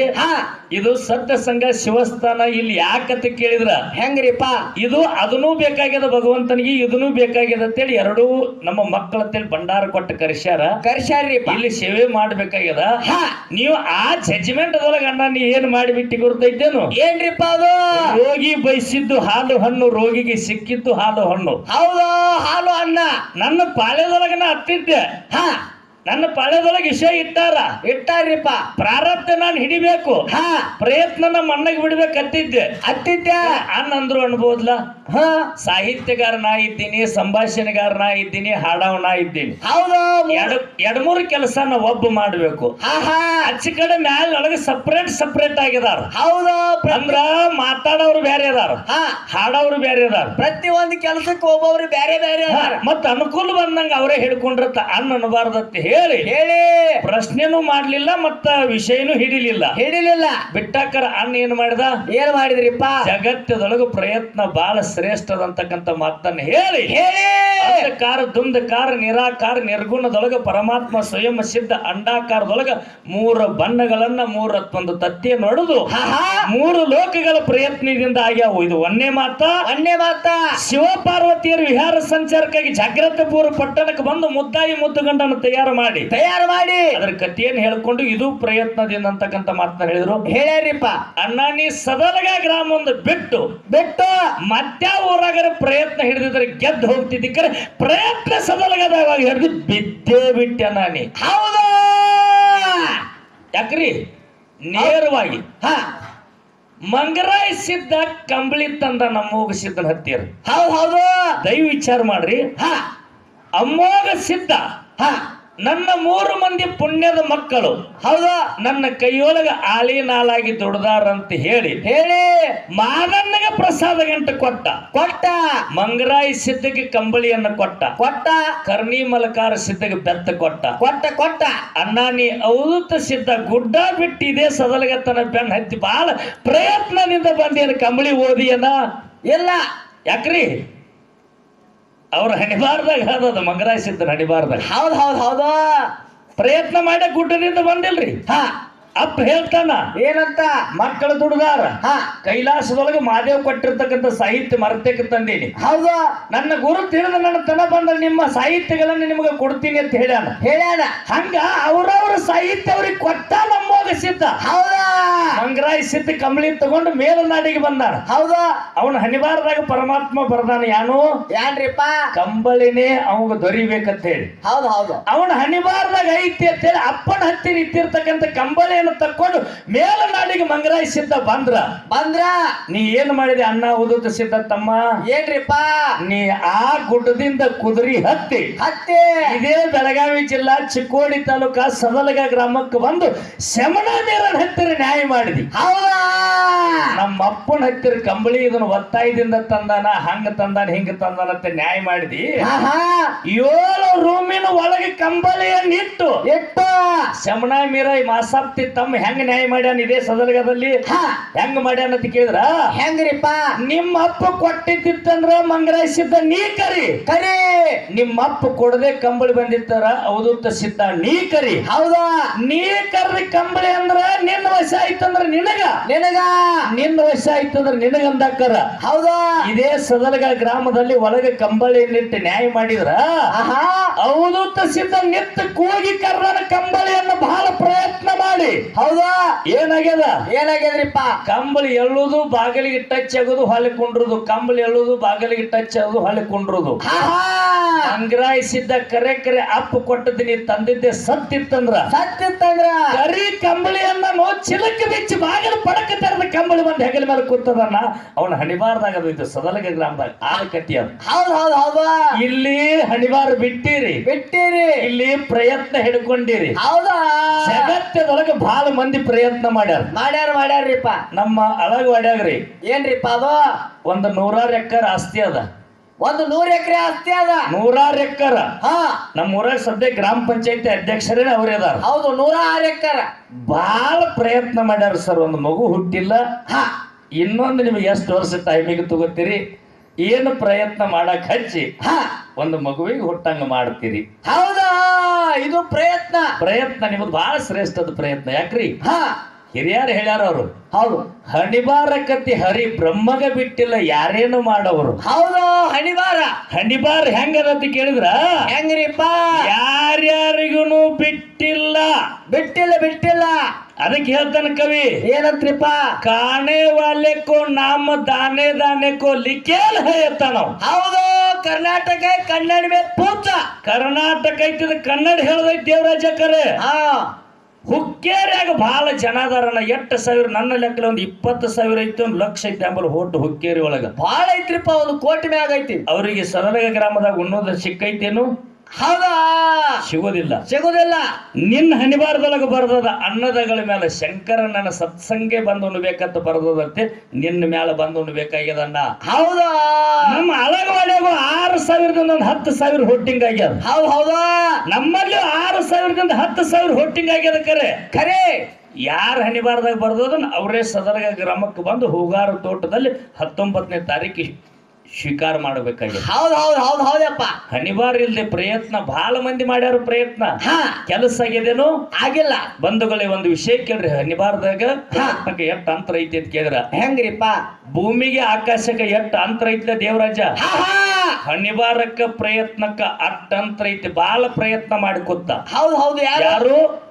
[SPEAKER 1] ಇದು ಸತ್ಯ ಸಂಘ ಶಿವಸ್ಥಾನ ಇಲ್ಲಿ ಯಾಕಂತ ಕೇಳಿದ್ರ?
[SPEAKER 2] ಹೆಂಗ್ರಿಪ್ಪ?
[SPEAKER 1] ಇದು ಅದನ್ನೂ ಬೇಕಾಗ್ಯದ ಭಗವಂತನಿಗೆ ಇದನ್ನೂ ಬೇಕಾಗ್ಯದ ಅಂತೇಳಿ ಎರಡೂ ನಮ್ಮ ಮಕ್ಕಳ ಅಂತೇಳಿ ಭಂಡಾರ ಕೊಟ್ಟ ಕರ್ಸ್ಯಾರ.
[SPEAKER 2] ಕರ್ಶಾರಿ
[SPEAKER 1] ಇಲ್ಲಿ ಸೇವೆ ಮಾಡ್ಬೇಕಾಗ್ಯದ. ನೀವು ಆ ಜಜ್ಮೆಂಟ್ ಅದೊಳಗ ಅಣ್ಣ ನೀ ಏನ್ ಮಾಡಿಬಿಟ್ಟಿ ಗುರ್ತೈತೇನು?
[SPEAKER 2] ಏನ್ರಿಪ್ಪ ಅದು?
[SPEAKER 1] ರೋಗಿ ಬಯಸಿದ್ದು ಹಾಲು ಹಣ್ಣು ರೋಗಿಗೆ ಸಿಕ್ಕಿದ್ದು ಹಾಲು ಹಣ್ಣು.
[SPEAKER 2] ಹೌದಾ ಹಾಲು ಅಣ್ಣ
[SPEAKER 1] ನನ್ನ ಪಾಳ್ಯದೊಳಗನ ಹತ್ತಿದ್ದೆ.
[SPEAKER 2] ಹಾ.
[SPEAKER 1] ನನ್ನ ಪಾಳ್ಯದೊಳಗೆ ವಿಷಯ ಇಟ್ಟಾರ?
[SPEAKER 2] ಇಟ್ಟಾರ್ರಿಪ್ಪ.
[SPEAKER 1] ಪ್ರಾರಬ್ಧ ನಾನು ಹಿಡಿಬೇಕು.
[SPEAKER 2] ಹಾ.
[SPEAKER 1] ಪ್ರಯತ್ನ ಮಣ್ಣಗೆ ಬಿಡ್ಬೇಕತ್ತಿದ್ದೆ
[SPEAKER 2] ಅತ್ತಿದ್ದೆ
[SPEAKER 1] ಅನ್ನಂದ್ರು ಅನ್ಬೋದ್ಲ?
[SPEAKER 2] ಹಾ.
[SPEAKER 1] ಸಾಹಿತ್ಯಗಾರನ ಇದ್ದೀನಿ ಸಂಭಾಷಣೆಗಾರನ ಇದ್ದೀನಿ ಹಾಡವನ ಇದ್ದೀನಿ
[SPEAKER 2] ಹೌದು.
[SPEAKER 1] ಎರಡ್ ಮೂರು ಕೆಲಸ ನಾ ಒಬ್ಬ ಮಾಡ್ಬೇಕು.
[SPEAKER 2] ಆಹಾ.
[SPEAKER 1] ಅಚ್ಚ ಕಡೆ ಮ್ಯಾಲ ಒಳಗೆ ಸಪ್ರೇಟ್ ಸಪ್ರೇಟ್ ಆಗಿದಾರ.
[SPEAKER 2] ಹೌದು.
[SPEAKER 1] ಅಂದ್ರ ಮಾತಾಡೋರು ಬೇರೆ ಅದಾರ.
[SPEAKER 2] ಹಾ.
[SPEAKER 1] ಹಾಡೋರು ಬೇರೆ ಅದಾರ.
[SPEAKER 2] ಪ್ರತಿ ಒಂದು ಕೆಲಸಕ್ಕೆ ಒಬ್ಬೊಬ್ರು ಬೇರೆ ಬೇರೆ ಅದಾರ.
[SPEAKER 1] ಮತ್ತ ಅನುಕೂಲ ಬಂದಂಗ ಅವರೇ ಹಿಡ್ಕೊಂಡಿರತ್ತ ಅನ್ನ ಅನ್ನಬಾರ್ದತ್ತ ಹೇಳಿ.
[SPEAKER 2] ಹೇಳಿ.
[SPEAKER 1] ಪ್ರಶ್ನೆನೂ ಮಾಡ್ಲಿಲ್ಲ ಮತ್ತ ವಿಷಯನೂ ಹಿಡಿಲಿಲ್ಲ.
[SPEAKER 2] ಹಿಡಿಲಿಲ್ಲ.
[SPEAKER 1] ಬಿಟ್ಟಾಕರ ಅಣ್ಣ ಏನ್ ಮಾಡಿದ?
[SPEAKER 2] ಏನ್ ಮಾಡಿದ್ರಿಪ್ಪ?
[SPEAKER 1] ಜಗತ್ತದೊಳಗ ಪ್ರಯತ್ನ ಬಹಳ ಶ್ರೇಷ್ಠದಂತಕ್ಕಂತ ಮಾತನ್ನ ಹೇಳಿ.
[SPEAKER 2] ಹೇಳಿ.
[SPEAKER 1] ಅಂಧಕಾರ ದುಂದಕಾರ ನಿರಾಕಾರ ನಿರ್ಗುಣದೊಳಗ ಪರಮಾತ್ಮ ಸ್ವಯಂ ಸಿದ್ಧ ಅಂಡಾಕಾರದೊಳಗ ಮೂರು ಬಣ್ಣಗಳನ್ನ ಮೂರ ಒಂದು ತತ್ತಿ ನೋಡುದು.
[SPEAKER 2] ಹಾ ಹಾ.
[SPEAKER 1] ಮೂರು ಲೋಕಗಳ ಪ್ರಯತ್ನದಿಂದ ಆಗ್ಯಾವು. ಇದು ಒಂದೇ ಮಾತ.
[SPEAKER 2] ಒಂದೇ ಮಾತ.
[SPEAKER 1] ಶಿವ ಪಾರ್ವತಿಯರು ವಿಹಾರ ಸಂಚಾರಕ್ಕಾಗಿ ಜಾಗ್ರತಪುರ ಪಟ್ಟಣಕ್ಕೆ ಬಂದು ಮುದ್ದಾಯಿ ಮುದ್ದುಗಂಡನ್ನು ತಯಾರು ಮಾಡಿ
[SPEAKER 2] ತಯಾರು ಮಾಡಿ.
[SPEAKER 1] ಅದ್ರ ಕಥೆಯನ್ನು ಹೇಳ್ಕೊಂಡು ಇದು ಪ್ರಯತ್ನದಿಂದ ಅಂತಕ್ಕಂಥ ಮಾತನ್ನ ಹೇಳಿದ್ರು.
[SPEAKER 2] ಹೇಳ್ಯಾರಿಪ್ಪ.
[SPEAKER 1] ಅಣ್ಣ ನೀ ಸದಲಗ ಗ್ರಾಮ ಒಂದು ಬಿಟ್ಟು
[SPEAKER 2] ಬಿಟ್ಟು.
[SPEAKER 1] ಮತ್ತೆ ಊರಾಗರ ಪ್ರಯತ್ನ ಹಿಡಿದಿದ್ರೆ ಗೆದ್ದು ಹೋಗ್ತಿದ್ದಿ ಕರೆ ಪ್ರಯತ್ನ ಸದಲಗದವಾಗ ಹಿಡಿದು ಬಿದ್ದೇ ಬಿಟ್ಟೆ ನಾನಿ
[SPEAKER 2] ಹೌದು.
[SPEAKER 1] ಯಾಕ್ರಿ? ನೇರವಾಗಿ.
[SPEAKER 2] ಹಾ.
[SPEAKER 1] ಮಂಗರಾಯಿಸಿದ್ದ ಕಂಬಳಿ ತಂದ ನಮ್ಮೋಗ ಸಿದ್ಧನ ಹತ್ತಿರ.
[SPEAKER 2] ಹೌದು ಹೌದು.
[SPEAKER 1] ದಯವಿಚಾರ ಮಾಡ್ರಿ.
[SPEAKER 2] ಹಾ.
[SPEAKER 1] ಅಮ್ಮೋಗ ಸಿದ್ಧ.
[SPEAKER 2] ಹಾ.
[SPEAKER 1] ನನ್ನ ಮೂರು ಮಂದಿ ಪುಣ್ಯದ ಮಕ್ಕಳು.
[SPEAKER 2] ಹೌದಾ.
[SPEAKER 1] ನನ್ನ ಕೈಯೊಳಗ ಆಳಿ ನಾಳಾಗಿ ದುಡ್ದಾರಂತ ಹೇಳಿ.
[SPEAKER 2] ಹೇಳಿ.
[SPEAKER 1] ಮಾದಣ್ಣಗೆ ಪ್ರಸಾದ ಗಂಟೆ ಕೊಟ್ಟ.
[SPEAKER 2] ಕೊಟ್ಟ.
[SPEAKER 1] ಮಂಗರಾಯಿ ಸಿದ್ಧಗೆ ಕಂಬಳಿಯನ್ನ ಕೊಟ್ಟ.
[SPEAKER 2] ಕೊಟ್ಟ.
[SPEAKER 1] ಕರ್ಣಿ ಮಲಕಾರ ಸಿದ್ಧಗೆ ಬೆತ್ತ ಕೊಟ್ಟ.
[SPEAKER 2] ಕೊಟ್ಟ ಕೊಟ್ಟ.
[SPEAKER 1] ಅಣ್ಣ ನೀ ಅವಧೂತ ಸಿದ್ಧ ಗುಡ್ಡ ಬಿಟ್ಟಿದೆ ಸದಲಗತ್ತನ ಬೆನ್ನ ಹತ್ತಿ ಬಹಳ ಪ್ರಯತ್ನದಿಂದ ಬಂದೇನು ಕಂಬಳಿ ಓದಿಯನ?
[SPEAKER 2] ಇಲ್ಲ.
[SPEAKER 1] ಯಾಕ್ರಿ? ಅವ್ರ ಹಣಿಬಾರ್ದಾಗ ಅದದ ಮಂಗರಾಯ್ಸಿದ್ದ ಹಣಿಬಾರ್ದಾಗ.
[SPEAKER 2] ಹೌದು ಹೌದು ಹೌದಾ.
[SPEAKER 1] ಪ್ರಯತ್ನ ಮಾಡಿ ಗುಡ್ಡದಿಂದ ಬಂದಿಲ್ರಿ.
[SPEAKER 2] ಹಾ.
[SPEAKER 1] ಅಪ್ಪ ಹೇಳ್ತಾನ
[SPEAKER 2] ಏನಂತ?
[SPEAKER 1] ಮಕ್ಕಳ ದುಡ್ದಾರ
[SPEAKER 2] ಹಾ.
[SPEAKER 1] ಕೈಲಾಸದೊಳಗೆ ಮಾದೇವ್ ಕೊಟ್ಟಿರ್ತಕ್ಕಂಥ ಸಾಹಿತ್ಯ ಮರತೇಕ ತಂದೀನಿ.
[SPEAKER 2] ಹೌದಾ.
[SPEAKER 1] ನನ್ನ ಗುರು ತಿಳಿದ ನನ್ನ ತನ ಬಂದ ನಿಮ್ಮ ಸಾಹಿತ್ಯಗಳನ್ನ ನಿಮಗೆ ಕೊಡ್ತೀನಿ ಅಂತ ಹೇಳ್ಯಾನ.
[SPEAKER 2] ಹೇಳ್ಯಾನ.
[SPEAKER 1] ಹಂಗ ಅವ್ರವ್ರ ಸಾಹಿತ್ಯ ಅವ್ರಿಗೆ ಕೊಟ್ಟ ನಮ್ಮೋಗ ಸಿದ್ಧ.
[SPEAKER 2] ಹೌದಾ?
[SPEAKER 1] ಹಂಗ್ರಾಯ್ ಸಿದ್ಧ ಕಂಬಳಿ ತಗೊಂಡು ಮೇಲನಾಡಿಗೆ ಬಂದಾನ.
[SPEAKER 2] ಹೌದು.
[SPEAKER 1] ಅವನ ಹನಿಬಾರದಾಗ ಪರಮಾತ್ಮ ಬರ್ದಾನ ಯಾನು?
[SPEAKER 2] ಯಾನ್ರಿಪ್ಪ?
[SPEAKER 1] ಕಂಬಳಿನೇ ಅವಾಗ ದೊರಿಬೇಕಂತ ಹೇಳಿ.
[SPEAKER 2] ಹೌದು ಹೌದು.
[SPEAKER 1] ಅವನ ಹನಿಬಾರದಾಗ ಐತಿ ಅಂತ ಹೇಳಿ ಅಪ್ಪನ ಹತ್ತಿರ ಇಟ್ಟಿರ್ತಕ್ಕಂಥ ತಕ್ಕೊಂಡು ಮೇಲನಾಡಿಗೆ ಮಂಗರಾಯ ಸಿದ್ಧ ಬಂದ್ರ.
[SPEAKER 2] ಬಂದ್ರ.
[SPEAKER 1] ನೀ ಏನ್ ಮಾಡಿದೆ ಅನ್ನ ಉದುತ ಸಿದ್ಧ ತಮ್ಮ?
[SPEAKER 2] ಏನ್ರಿಪ್ಪ?
[SPEAKER 1] ನೀ ಆ ಗುಡ್ಡದಿಂದ ಕುದುರಿ ಹತ್ತಿ.
[SPEAKER 2] ಹತ್ತಿ.
[SPEAKER 1] ಇದೇ ಬೆಳಗಾವಿ ಜಿಲ್ಲಾ ಚಿಕ್ಕೋಡಿ ತಾಲೂಕಾ ಸದಲಗ ಗ್ರಾಮಕ್ಕೆ ಬಂದು ಶಮಣ ನೀರನ್ ಹತ್ತಿರ ನ್ಯಾಯ ಮಾಡಿದಿ.
[SPEAKER 2] ಹೌದಾ?
[SPEAKER 1] ನಮ್ಮ ಅಪ್ಪನ ಹತ್ತಿರ ಕಂಬಳಿ ಇದನ್ನ ಒತ್ತಾಯದಿಂದ ತಂದಾನ ಹಂಗ ತಂದಾನ ಹಿಂಗ ತಂದಾನ ಅಂತ ನ್ಯಾಯ ಮಾಡಿದಿ. ಏಳು ರೂಮಿನ ಒಳಗೆ ಕಂಬಳಿಯನ್ನಿಟ್ಟು
[SPEAKER 2] ಎಟ್ಟ
[SPEAKER 1] ಶಮಣ ಮೀರ ಮಾಸಾಪ್ತಿ ತಮ್ಮ ಹೆಂಗ್ ನ್ಯಾಯ ಮಾಡ್ಯಾನ ಇದೇ ಸದಲಗದಲ್ಲಿ
[SPEAKER 2] ಹೆಂಗ್
[SPEAKER 1] ಹೆಂಗ ಮಾಡ್ಯಾನ ಅಂತ ಕೇಳಿದ್ರ?
[SPEAKER 2] ಹೆಂಗ್ರಿಪ್ಪ?
[SPEAKER 1] ನಿಮ್ಮ ಅಪ್ಪ ಕೊಟ್ಟಿದ್ದಿತ್ತಂದ್ರ ಮಂಗರಾಯಿಸಿದ್ದ ನೀ ಕರಿ.
[SPEAKER 2] ಕರಿ.
[SPEAKER 1] ನಿಮ್ಮ ಅಪ್ಪ ಕೊಡದೆ ಕಂಬಳಿ ಬಂದಿತ್ತಾರ ಅವಧೂತ ಸಿದ್ಧ. ನೀ ಕರಿ.
[SPEAKER 2] ಹೌದಾ?
[SPEAKER 1] ನೀ ಕರ್ರಿ ಕಂಬಳಿ ಅಂದ್ರ ನಿನ್ನ ವಶ ಆಯ್ತಂದ್ರ ನಿನಗ.
[SPEAKER 2] ನಿನಗ?
[SPEAKER 1] ನಿನ್ನ ವಶ ಆಯ್ತಂದ್ರ ನಿನಗಂದಾಕರ
[SPEAKER 2] ಹೌದಾ?
[SPEAKER 1] ಇದೇ ಸದಲಗ ಗ್ರಾಮದಲ್ಲಿ ಒಳಗೆ ಕಂಬಳಿ ನಿಟ್ಟು ನ್ಯಾಯ ಮಾಡಿದ್ರ. ಅವಧೂತ ಸಿದ್ಧ ನಿತ್ತ ಕೂಗಿ ಕರ್ರನ ಕಂಬಳಿಯನ್ನು ಬಹಳ ಪ್ರಯತ್ನ ಮಾಡಿ.
[SPEAKER 2] ಹೌದಾ?
[SPEAKER 1] ಏನಾಗ್ಯದ?
[SPEAKER 2] ಏನಾಗ್ಯದ್ರಿಪ್ಪ?
[SPEAKER 1] ಕಂಬಳಿ ಎಳ್ಳುದು ಬಾಗಿಲಿಗೆ ಟಚ್ ಆಗೋದು ಹೊಳೆ ಕುಂಡ್ರುದು. ಕಂಬಳಿ ಎಳ್ಳುದು ಬಾಗಿಲಿಗೆ ಟಚ್ ಆಗೋದು ಹೊಳೆ ಕುಂಡ್ರುದು. ಸಂಗ್ರಹಿಸಿದ್ದ ಕರೆ ಕರೆ ಅಪ್ಪ ಕೊಟ್ಟದ್ದು ನೀ ತಂದಿದ್ದೆ ಸತ್ತಿತ್ತಂದ್ರ?
[SPEAKER 2] ಸತ್ತಿತ್ತಂದ್ರ?
[SPEAKER 1] ಕರಿ ಕಂಬಳಿಯನ್ನ ನೋ ಚಿಲಕ ಬಿಚ್ಚಿ ಬಾಗಿಲು ಪಡಕ ತೆರೆದ ಕಂಬಳಿ ಬಂದು ಹೆಗಲ ಮೇಲೆ ಕೂತದನ್ನ ಅವನ ಹಣಿಬಾರ್ದಾಗ ಅದು ಇದು ಸದಲಗ ಗ್ರಾಮದಾಗ ಆ ಅದು.
[SPEAKER 2] ಹೌದ್ ಹೌದ್ ಹೌದು?
[SPEAKER 1] ಇಲ್ಲಿ ಹಣಿಬಾರ್ ಬಿಟ್ಟಿರಿ.
[SPEAKER 2] ಬಿಟ್ಟಿರಿ.
[SPEAKER 1] ಇಲ್ಲಿ ಪ್ರಯತ್ನ ಹಿಡ್ಕೊಂಡಿರಿ.
[SPEAKER 2] ಹೌದಾ?
[SPEAKER 1] ಜಗತ್ತದೊಳಗೆ ಬಹಳ ಮಂದಿ ಪ್ರಯತ್ನ ಮಾಡ್ಯಾರ.
[SPEAKER 2] ಮಾಡ್ಯಾರ ಮಾಡ್ಯಾರ್ರಿಪ್ಪ.
[SPEAKER 1] ನಮ್ಮ ಅಳಗ ಮಾಡ್ಯಾಗ್ರಿ
[SPEAKER 2] ಏನ್ರಿಪ್ಪ ಅದು?
[SPEAKER 1] ಒಂದು ನೂರಾರು ಎಕರ್ ಆಸ್ತಿ ಅದ.
[SPEAKER 2] ಒಂದು ನೂರ್ ಎಕರೆ ಆಸ್ತಿ ಅದ?
[SPEAKER 1] ನೂರಾರು ಎಕ್ಕರ
[SPEAKER 2] ಹಾ.
[SPEAKER 1] ನಮ್ಮ ಊರಾಗ ಸದ್ಯ ಗ್ರಾಮ ಪಂಚಾಯತಿ ಅಧ್ಯಕ್ಷರೇ ಅವರೇ ಅದಾರ.
[SPEAKER 2] ಹೌದು ನೂರ ಆರು ಎಕರೆ.
[SPEAKER 1] ಬಹಳ ಪ್ರಯತ್ನ ಮಾಡ್ಯಾರ ಸರ್ ಒಂದು ಮಗು ಹುಟ್ಟಿಲ್ಲ.
[SPEAKER 2] ಹಾ.
[SPEAKER 1] ಇನ್ನೊಂದು ನಿಮಗೆ ಎಷ್ಟು ವರ್ಷ ಟೈಮಿಗೆ ತಗೋತೀರಿ? ಏನು ಪ್ರಯತ್ನ ಮಾಡಕ್ ಹಚ್ಚಿ
[SPEAKER 2] ಹಾ.
[SPEAKER 1] ಒಂದು ಮಗುವಿಗೆ ಹುಟ್ಟಂಗ ಮಾಡ್ತೀರಿ.
[SPEAKER 2] ಹೌದಾ? ಇದು ಪ್ರಯತ್ನ.
[SPEAKER 1] ಪ್ರಯತ್ನ ನಿಮ್ದು ಬಹಳ ಶ್ರೇಷ್ಠದ ಪ್ರಯತ್ನ ಯಾಕ್ರಿ?
[SPEAKER 2] ಹಾ.
[SPEAKER 1] ಹಿರಿಯರು ಹೇಳ್ಯಾರ ಅವರು
[SPEAKER 2] ಹೌದು.
[SPEAKER 1] ಹಣಿಬಾರಕತಿ ಹರಿ ಬ್ರಹ್ಮಗ ಬಿಟ್ಟಿಲ್ಲ ಯಾರೇನು ಮಾಡವರು
[SPEAKER 2] ಹೌದು ಹಣಿಬಾರ.
[SPEAKER 1] ಹಣಿಬಾರ ಹೆಂಗದ ಕೇಳಿದ್ರ?
[SPEAKER 2] ಹೆಂಗ್ರಿಪ್ಪ?
[SPEAKER 1] ಯಾರ್ಯಾರಿಗೂ ಬಿಟ್ಟಿಲ್ಲ.
[SPEAKER 2] ಬಿಟ್ಟಿಲ್ಲ ಬಿಟ್ಟಿಲ್ಲ.
[SPEAKER 1] ಅದಕ್ಕೆ ಹೇಳ್ತಾನೆ ಕವಿ
[SPEAKER 2] ಏನಂತ್ರಿಪ್ಪ?
[SPEAKER 1] ಕಾಣೆ ವಾಲೆಕೋ ನಾಮ ದಾನೆ ದಾನೆ ಕೋ ಲಿಖೇಲ್ ನಾವು.
[SPEAKER 2] ಹೌದು ಕರ್ನಾಟಕ ಕನ್ನಡ ಮೇ ಪೂಜ
[SPEAKER 1] ಕರ್ನಾಟಕ ಐತಿದ ಕನ್ನಡ ಹೇಳ್ದೈತಿ ದೇವರಾಜ ಕರೆ
[SPEAKER 2] ಹಾ.
[SPEAKER 1] ಹುಕ್ಕೇರಿಯಾಗ ಬಹಳ ಜನ ಅದಾರಣ್ಣ ಎಷ್ಟು ಸಾವಿರ ನನ್ನ ಲೆಕ್ಕ ಒಂದು ಇಪ್ಪತ್ತು ಸಾವಿರ ಐತಿ ಒಂದು ಲಕ್ಷ ಐತಿ ಅಂಬಲ್ ಹೋಟು ಹುಕ್ಕೇರಿ ಒಳಗ.
[SPEAKER 2] ಬಹಳ ಐತ್ರಿಪ್ಪ ಒಂದು ಕೋಟಿ ಮ್ಯಾಗ ಐತಿ.
[SPEAKER 1] ಅವರಿಗೆ ಸದನಗ ಗ್ರಾಮದಾಗ ಉಣ್ಣೋದು ಸಿಕ್ಕೈತೇನು?
[SPEAKER 2] ಹೌದಾ?
[SPEAKER 1] ಸಿಗೋದಿಲ್ಲ.
[SPEAKER 2] ಸಿಗುದಿಲ್ಲ.
[SPEAKER 1] ನಿನ್ನ ಹನಿಬಾರದೊಳಗ ಬರ್ದದ ಅನ್ನದಗಳ ಮೇಲೆ ಶಂಕರ ನನ್ನ ಸತ್ಸಂಗೆ ಬಂದು ಉಣ್ಬೇಕಂತ ಬರ್ದದಂತೆ ನಿನ್ನ ಮೇಲೆ ಬಂದು ಉಣ್ಬೇಕಾಗ್ಯದಣ್ಣ
[SPEAKER 2] ಹೌದಾ?
[SPEAKER 1] ನಮ್ಮ ಅಳಗವಾಡ್ಯಾಗೂ ಆರು ಸಾವಿರದಿಂದ ಒಂದು ಹತ್ತು ಸಾವಿರ ಹೊಟ್ಟಿಂಗ್ ಆಗ್ಯದ.
[SPEAKER 2] ಹೌದು ಹೌದಾ?
[SPEAKER 1] ನಮ್ಮಲ್ಲಿ ಆರು ಸಾವಿರದಿಂದ ಹತ್ತು ಸಾವಿರ ಹೊಟ್ಟಿಂಗ್ ಆಗ್ಯದ ಕರೆ.
[SPEAKER 2] ಖರೆ
[SPEAKER 1] ಯಾರು ಹನಿಬಾರದಾಗ ಬರ್ದದನ್ನ ಅವರೇ ಸದರ್ಗ ಗ್ರಾಮಕ್ಕೆ ಬಂದು ಹೂಗಾರ ತೋಟದಲ್ಲಿ ಹತ್ತೊಂಬತ್ತನೇ ತಾರೀಕು ಸ್ವೀಕಾರ ಮಾಡಬೇಕಾಗಿ
[SPEAKER 2] ಹೌದ್ ಹೌದ್ ಹೌದ್ ಹೌದಪ್ಪ.
[SPEAKER 1] ಅನಿವಾರ್ಯ ಇಲ್ದೆ ಪ್ರಯತ್ನ ಬಹಳ ಮಂದಿ ಮಾಡ್ಯಾರ ಪ್ರಯತ್ನ. ಕೆಲಸ ಆಗ್ಯದೇನೋ?
[SPEAKER 2] ಆಗಿಲ್ಲ.
[SPEAKER 1] ಬಂಧುಗಳೇ ಒಂದು ವಿಷಯ ಕೇಳ್ರಿ ಅನಿವಾರ್ಯದಾಗ ಎಷ್ಟು ಅಂತರ ಐತಿ ಅಂತ ಕೇಳಿದ್ರ?
[SPEAKER 2] ಹೆಂಗ್ರಿಪ್ಪ?
[SPEAKER 1] ಭೂಮಿಗೆ ಆಕಾಶಕ್ಕೆ ಎಷ್ಟು ಅಂತರ ಐತ್ಲ ದೇವರಾಜ? ಅನಿವಾರ್ಯಕ್ಕ ಪ್ರಯತ್ನಕ್ಕ ಅಟ್ಟ ಅಂತರ ಐತಿ ಬಹಳ ಪ್ರಯತ್ನ ಮಾಡಿಕೊತ್ತ
[SPEAKER 2] ಹೌದ್ ಹೌದು ಯಾರು?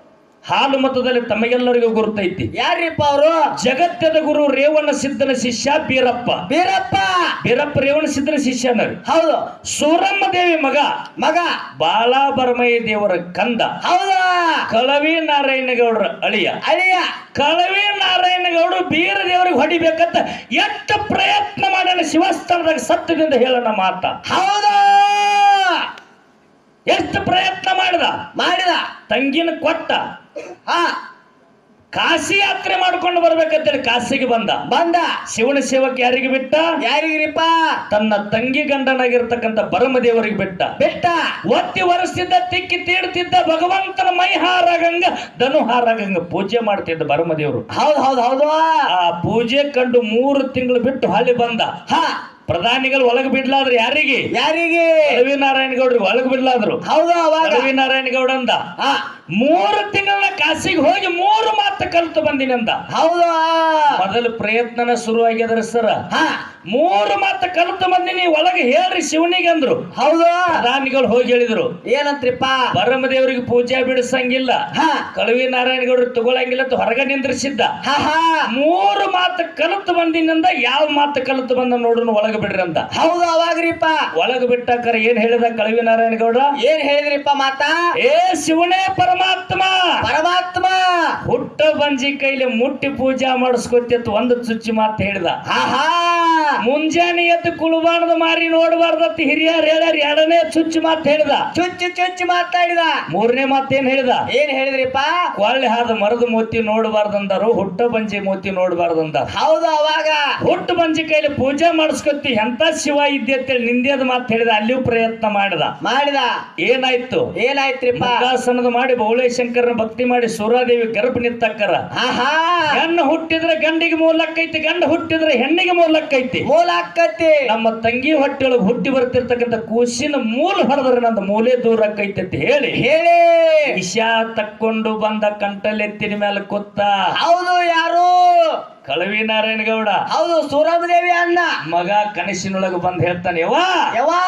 [SPEAKER 1] ಹಾಲು ಮತದಲ್ಲಿ ತಮಗೆಲ್ಲರಿಗೂ ಗುರುತೈತಿ.
[SPEAKER 2] ಯಾರಿಪ್ಪ ಅವರು?
[SPEAKER 1] ಜಗತ್ತದ ಗುರು ರೇವಣ ಸಿದ್ಧನ ಶಿಷ್ಯ ಬೀರಪ್ಪ.
[SPEAKER 2] ಬೀರಪ್ಪ!
[SPEAKER 1] ಬೀರಪ್ಪ ರೇವಣ ಸಿದ್ಧನ ಶಿಷ್ಯನ
[SPEAKER 2] ಹೌದು.
[SPEAKER 1] ಸೂರಮ್ಮ ದೇವಿ ಮಗ.
[SPEAKER 2] ಮಗ.
[SPEAKER 1] ಬಾಲಾಭರಮಯ್ಯ ದೇವರ ಕಂದ.
[SPEAKER 2] ಹೌದಾ.
[SPEAKER 1] ಕಳವಿ ನಾರಾಯಣಗೌಡರ ಅಳಿಯ.
[SPEAKER 2] ಅಳಿಯ.
[SPEAKER 1] ಕಳವಿ ನಾರಾಯಣಗೌಡರು ಬೀರ ದೇವರಿಗೆ ಹೊಡಿಬೇಕಂತ ಎಷ್ಟು ಪ್ರಯತ್ನ ಮಾಡ್ಯಾನ ಶಿವಸ್ಥಾನದಾಗ ಸತ್ಯದಿಂದ ಹೇಳೋಣ ಮಾತ.
[SPEAKER 2] ಹೌದಾ.
[SPEAKER 1] ಎಷ್ಟು ಪ್ರಯತ್ನ ಮಾಡಿದ?
[SPEAKER 2] ಮಾಡಿದ.
[SPEAKER 1] ತಂಗಿನ ಕೊಟ್ಟ.
[SPEAKER 2] ಹಾ
[SPEAKER 1] ಕಾಶಿ ಯಾತ್ರೆ ಮಾಡ್ಕೊಂಡು ಬರ್ಬೇಕಂತೇಳಿ ಕಾಶಿಗೆ ಬಂದ.
[SPEAKER 2] ಬಂದ.
[SPEAKER 1] ಶಿವನ ಸೇವಕ್ಕೆ ಯಾರಿಗೆ ಬಿಟ್ಟ?
[SPEAKER 2] ಯಾರಿಗಿರಿಪ್ಪ?
[SPEAKER 1] ತನ್ನ ತಂಗಿ ಗಂಡನಾಗಿರ್ತಕ್ಕಂಥ ಬರಮದೇವರಿಗೆ ಬಿಟ್ಟ.
[SPEAKER 2] ಬೆಟ್ಟ.
[SPEAKER 1] ಒತ್ತಿ ಒರೆಸ್ತಿದ್ದ ತಿಕ್ಕಿ ತೀಡ್ತಿದ್ದ ಭಗವಂತನ ಮೈ ಹಾರಾಗಂಗ ಧನು ಹಾರಾಗಂಗ ಪೂಜೆ ಮಾಡ್ತಿದ್ದ ಬರಮದೇವರು
[SPEAKER 2] ಹೌದ್ ಹೌದ್ ಹೌದು.
[SPEAKER 1] ಆ ಪೂಜೆ ಕಂಡು ಮೂರು ತಿಂಗಳು ಬಿಟ್ಟು ಹಳ್ಳಿ ಬಂದ.
[SPEAKER 2] ಹಾ.
[SPEAKER 1] ಪ್ರಧಾನಿಗಳು ಒಳಗೆ ಬಿಡ್ಲಾದ್ರು ಯಾರಿಗೆ?
[SPEAKER 2] ಯಾರಿಗೆ?
[SPEAKER 1] ಕಳವಿ ನಾರಾಯಣಗೌಡ್ರಿಗೆ ಒಳಗೆ ಬಿಡ್ಲಾದ್ರು.
[SPEAKER 2] ಹೌದಾ ಅವಾಗ
[SPEAKER 1] ನಾರಾಯಣ ನಾರಾಯಣಗೌಡ ಅಂದ. ಮೂರು ತಿಂಗಳ ಕಾಸಿಗೆ ಹೋಗಿ ಮೂರು ಮಾತು ಕಲ್ತು ಬಂದಿನಿ ಅಂದ.
[SPEAKER 2] ಹೌದಾ?
[SPEAKER 1] ಮೊದಲು ಪ್ರಯತ್ನನ ಶುರು ಆಗ್ಯದ್ರ ಸರ್.
[SPEAKER 2] ಹಾ.
[SPEAKER 1] ಮೂರು ಮಾತು ಕಲ್ತು ಬಂದಿನಿ ಒಳಗೆ ಹೇಳ್ರಿ ಶಿವನಿಗೆ ಅಂದ್ರು.
[SPEAKER 2] ಹೌದಾ?
[SPEAKER 1] ಪ್ರಧಾನಿಗಳು ಹೋಗಿ ಹೇಳಿದ್ರು.
[SPEAKER 2] ಏನಂತ್ರಿಪ್ಪ?
[SPEAKER 1] ಬರಮದೇವರಿಗೆ ಪೂಜೆ ಬಿಡಿಸಂಗಿಲ್ಲ.
[SPEAKER 2] ಹಾ.
[SPEAKER 1] ಕಳವಿ ನಾರಾಯಣಗೌಡರು ತಗೊಳಂಗಿಲ್ಲ ಅಂತ ಹೊರಗೆ ನಿಂದ್ರಿಸಿದ್ದ. ಮೂರು ಮಾತು ಕಲ್ತು ಬಂದಿನಿಂದ ಯಾವ ಮಾತು ಕಲ್ತು ಬಂದ ನೋಡ್ರು ಒಳಗೆ ಬಿಡ್ರಿ ಅಂತ
[SPEAKER 2] ಹೌದು ಅವಾಗ್ರಿಪ್ಪ.
[SPEAKER 1] ಒಳಗ ಬಿಟ್ಟಕ್ಕರ ಏನ್ ಹೇಳಿದ ಕಳವಿ ನಾರಾಯಣ ಗೌಡ
[SPEAKER 2] ಏನ್ ಹೇಳಿದ್ರಿಪ್ಪ ಮಾತಾ?
[SPEAKER 1] ಏ ಶಿವನೇ ಪರಮಾತ್ಮ!
[SPEAKER 2] ಪರಮಾತ್ಮ!
[SPEAKER 1] ಹುಟ್ಟ ಬಂಜಿ ಕೈಲಿ ಮುಟ್ಟಿ ಪೂಜಾ ಮಾಡಿಸ್ಕೊತಿತ್ತು ಒಂದು ಚುಚ್ಚಿ ಮಾತು ಹೇಳಿದ. ಮುಂಜಾನೆ ಎದ್ದು ಕುಳುಬಾಣದ ಮಾರಿ ನೋಡಬಾರ್ದತ್ ಹಿರಿಯರು ಹೇಳ್ಯಾರ ಎರಡನೇ ಚುಚ್ಚು ಮಾತು ಹೇಳಿದ.
[SPEAKER 2] ಚುಚ್ಚು ಚುಚ್ಚು ಮಾತಾಡಿದ.
[SPEAKER 1] ಮೂರನೇ ಮಾತೇನ್ ಹೇಳಿದ?
[SPEAKER 2] ಏನ್ ಹೇಳಿದ್ರಿಪ್ಪ?
[SPEAKER 1] ಕೊಳ್ಳೆ ಹಾದ ಮರದ ಮೋತಿ ನೋಡಬಾರ್ದಂದರು ಹುಟ್ಟ ಬಂಜಿ ಮೋತಿ ನೋಡಬಾರ್ದಂದ
[SPEAKER 2] ಹೌದು ಅವಾಗ.
[SPEAKER 1] ಹುಟ್ಟು ಬಂಜಿ ಕೈಲಿ ಪೂಜೆ ಮಾಡಿಸ್ಕೊತಿ ಎಂತ ಶಿವ ಇದ್ದೆ ಅಂತೇಳಿ ನಿಂದೇದ ಮಾತು ಹೇಳಿದ ಅಲ್ಲಿಯೂ ಪ್ರಯತ್ನ ಮಾಡಿದ.
[SPEAKER 2] ಮಾಡಿದ.
[SPEAKER 1] ಏನಾಯ್ತು?
[SPEAKER 2] ಏನಾಯ್ತ್ರಿಪ್ಪ?
[SPEAKER 1] ಮುಖಾಸನದ ಮಾಡಿ ಶಂಕರನ ಭಕ್ತಿ ಮಾಡಿ ಸೂರಾದೇವಿ ಗರ್ಭ ನಿತ್ತಕ್ಕರ. ಹೆಣ್ಣು ಹುಟ್ಟಿದ್ರೆ ಗಂಡಿಗೆ ಮೂಲಕ್ಕೈತಿ ಗಂಡ ಹುಟ್ಟಿದ್ರೆ ಹೆಣ್ಣಿಗೆ ಮೂಲಕ್ಕೈತಿ.
[SPEAKER 2] ಮೂಲ ಅಕ್ಕತ್ತಿ
[SPEAKER 1] ನಮ್ಮ ತಂಗಿ ಹೊಟ್ಟೆಯೊಳಗೆ ಹುಟ್ಟಿ ಬರ್ತಿರ್ತಕ್ಕಂಥ ಕೂಸಿನ ಮೂಲ ಹೊಡೆದ್ರೆ ನಂದು ಮೂಲೆ ದೂರ ಆಕೈತಿ ಅಂತ ಹೇಳಿ.
[SPEAKER 2] ಹೇಳಿ.
[SPEAKER 1] ವಿಷ ತಕ್ಕೊಂಡು ಬಂದ ಕಂಟಲೆತ್ತಿನ ಮೇಲೆ ಕೂತ.
[SPEAKER 2] ಹೌದು ಯಾರು?
[SPEAKER 1] ಕಳವಿ ನಾರಾಯಣಗೌಡ
[SPEAKER 2] ಹೌದು ಸೂರಮದೇವಿ ಅಣ್ಣ.
[SPEAKER 1] ಮಗ ಕನಸಿನೊಳಗೆ ಬಂದು ಹೇಳ್ತಾನೆ ಯವ್ವ.
[SPEAKER 2] ಯವಾ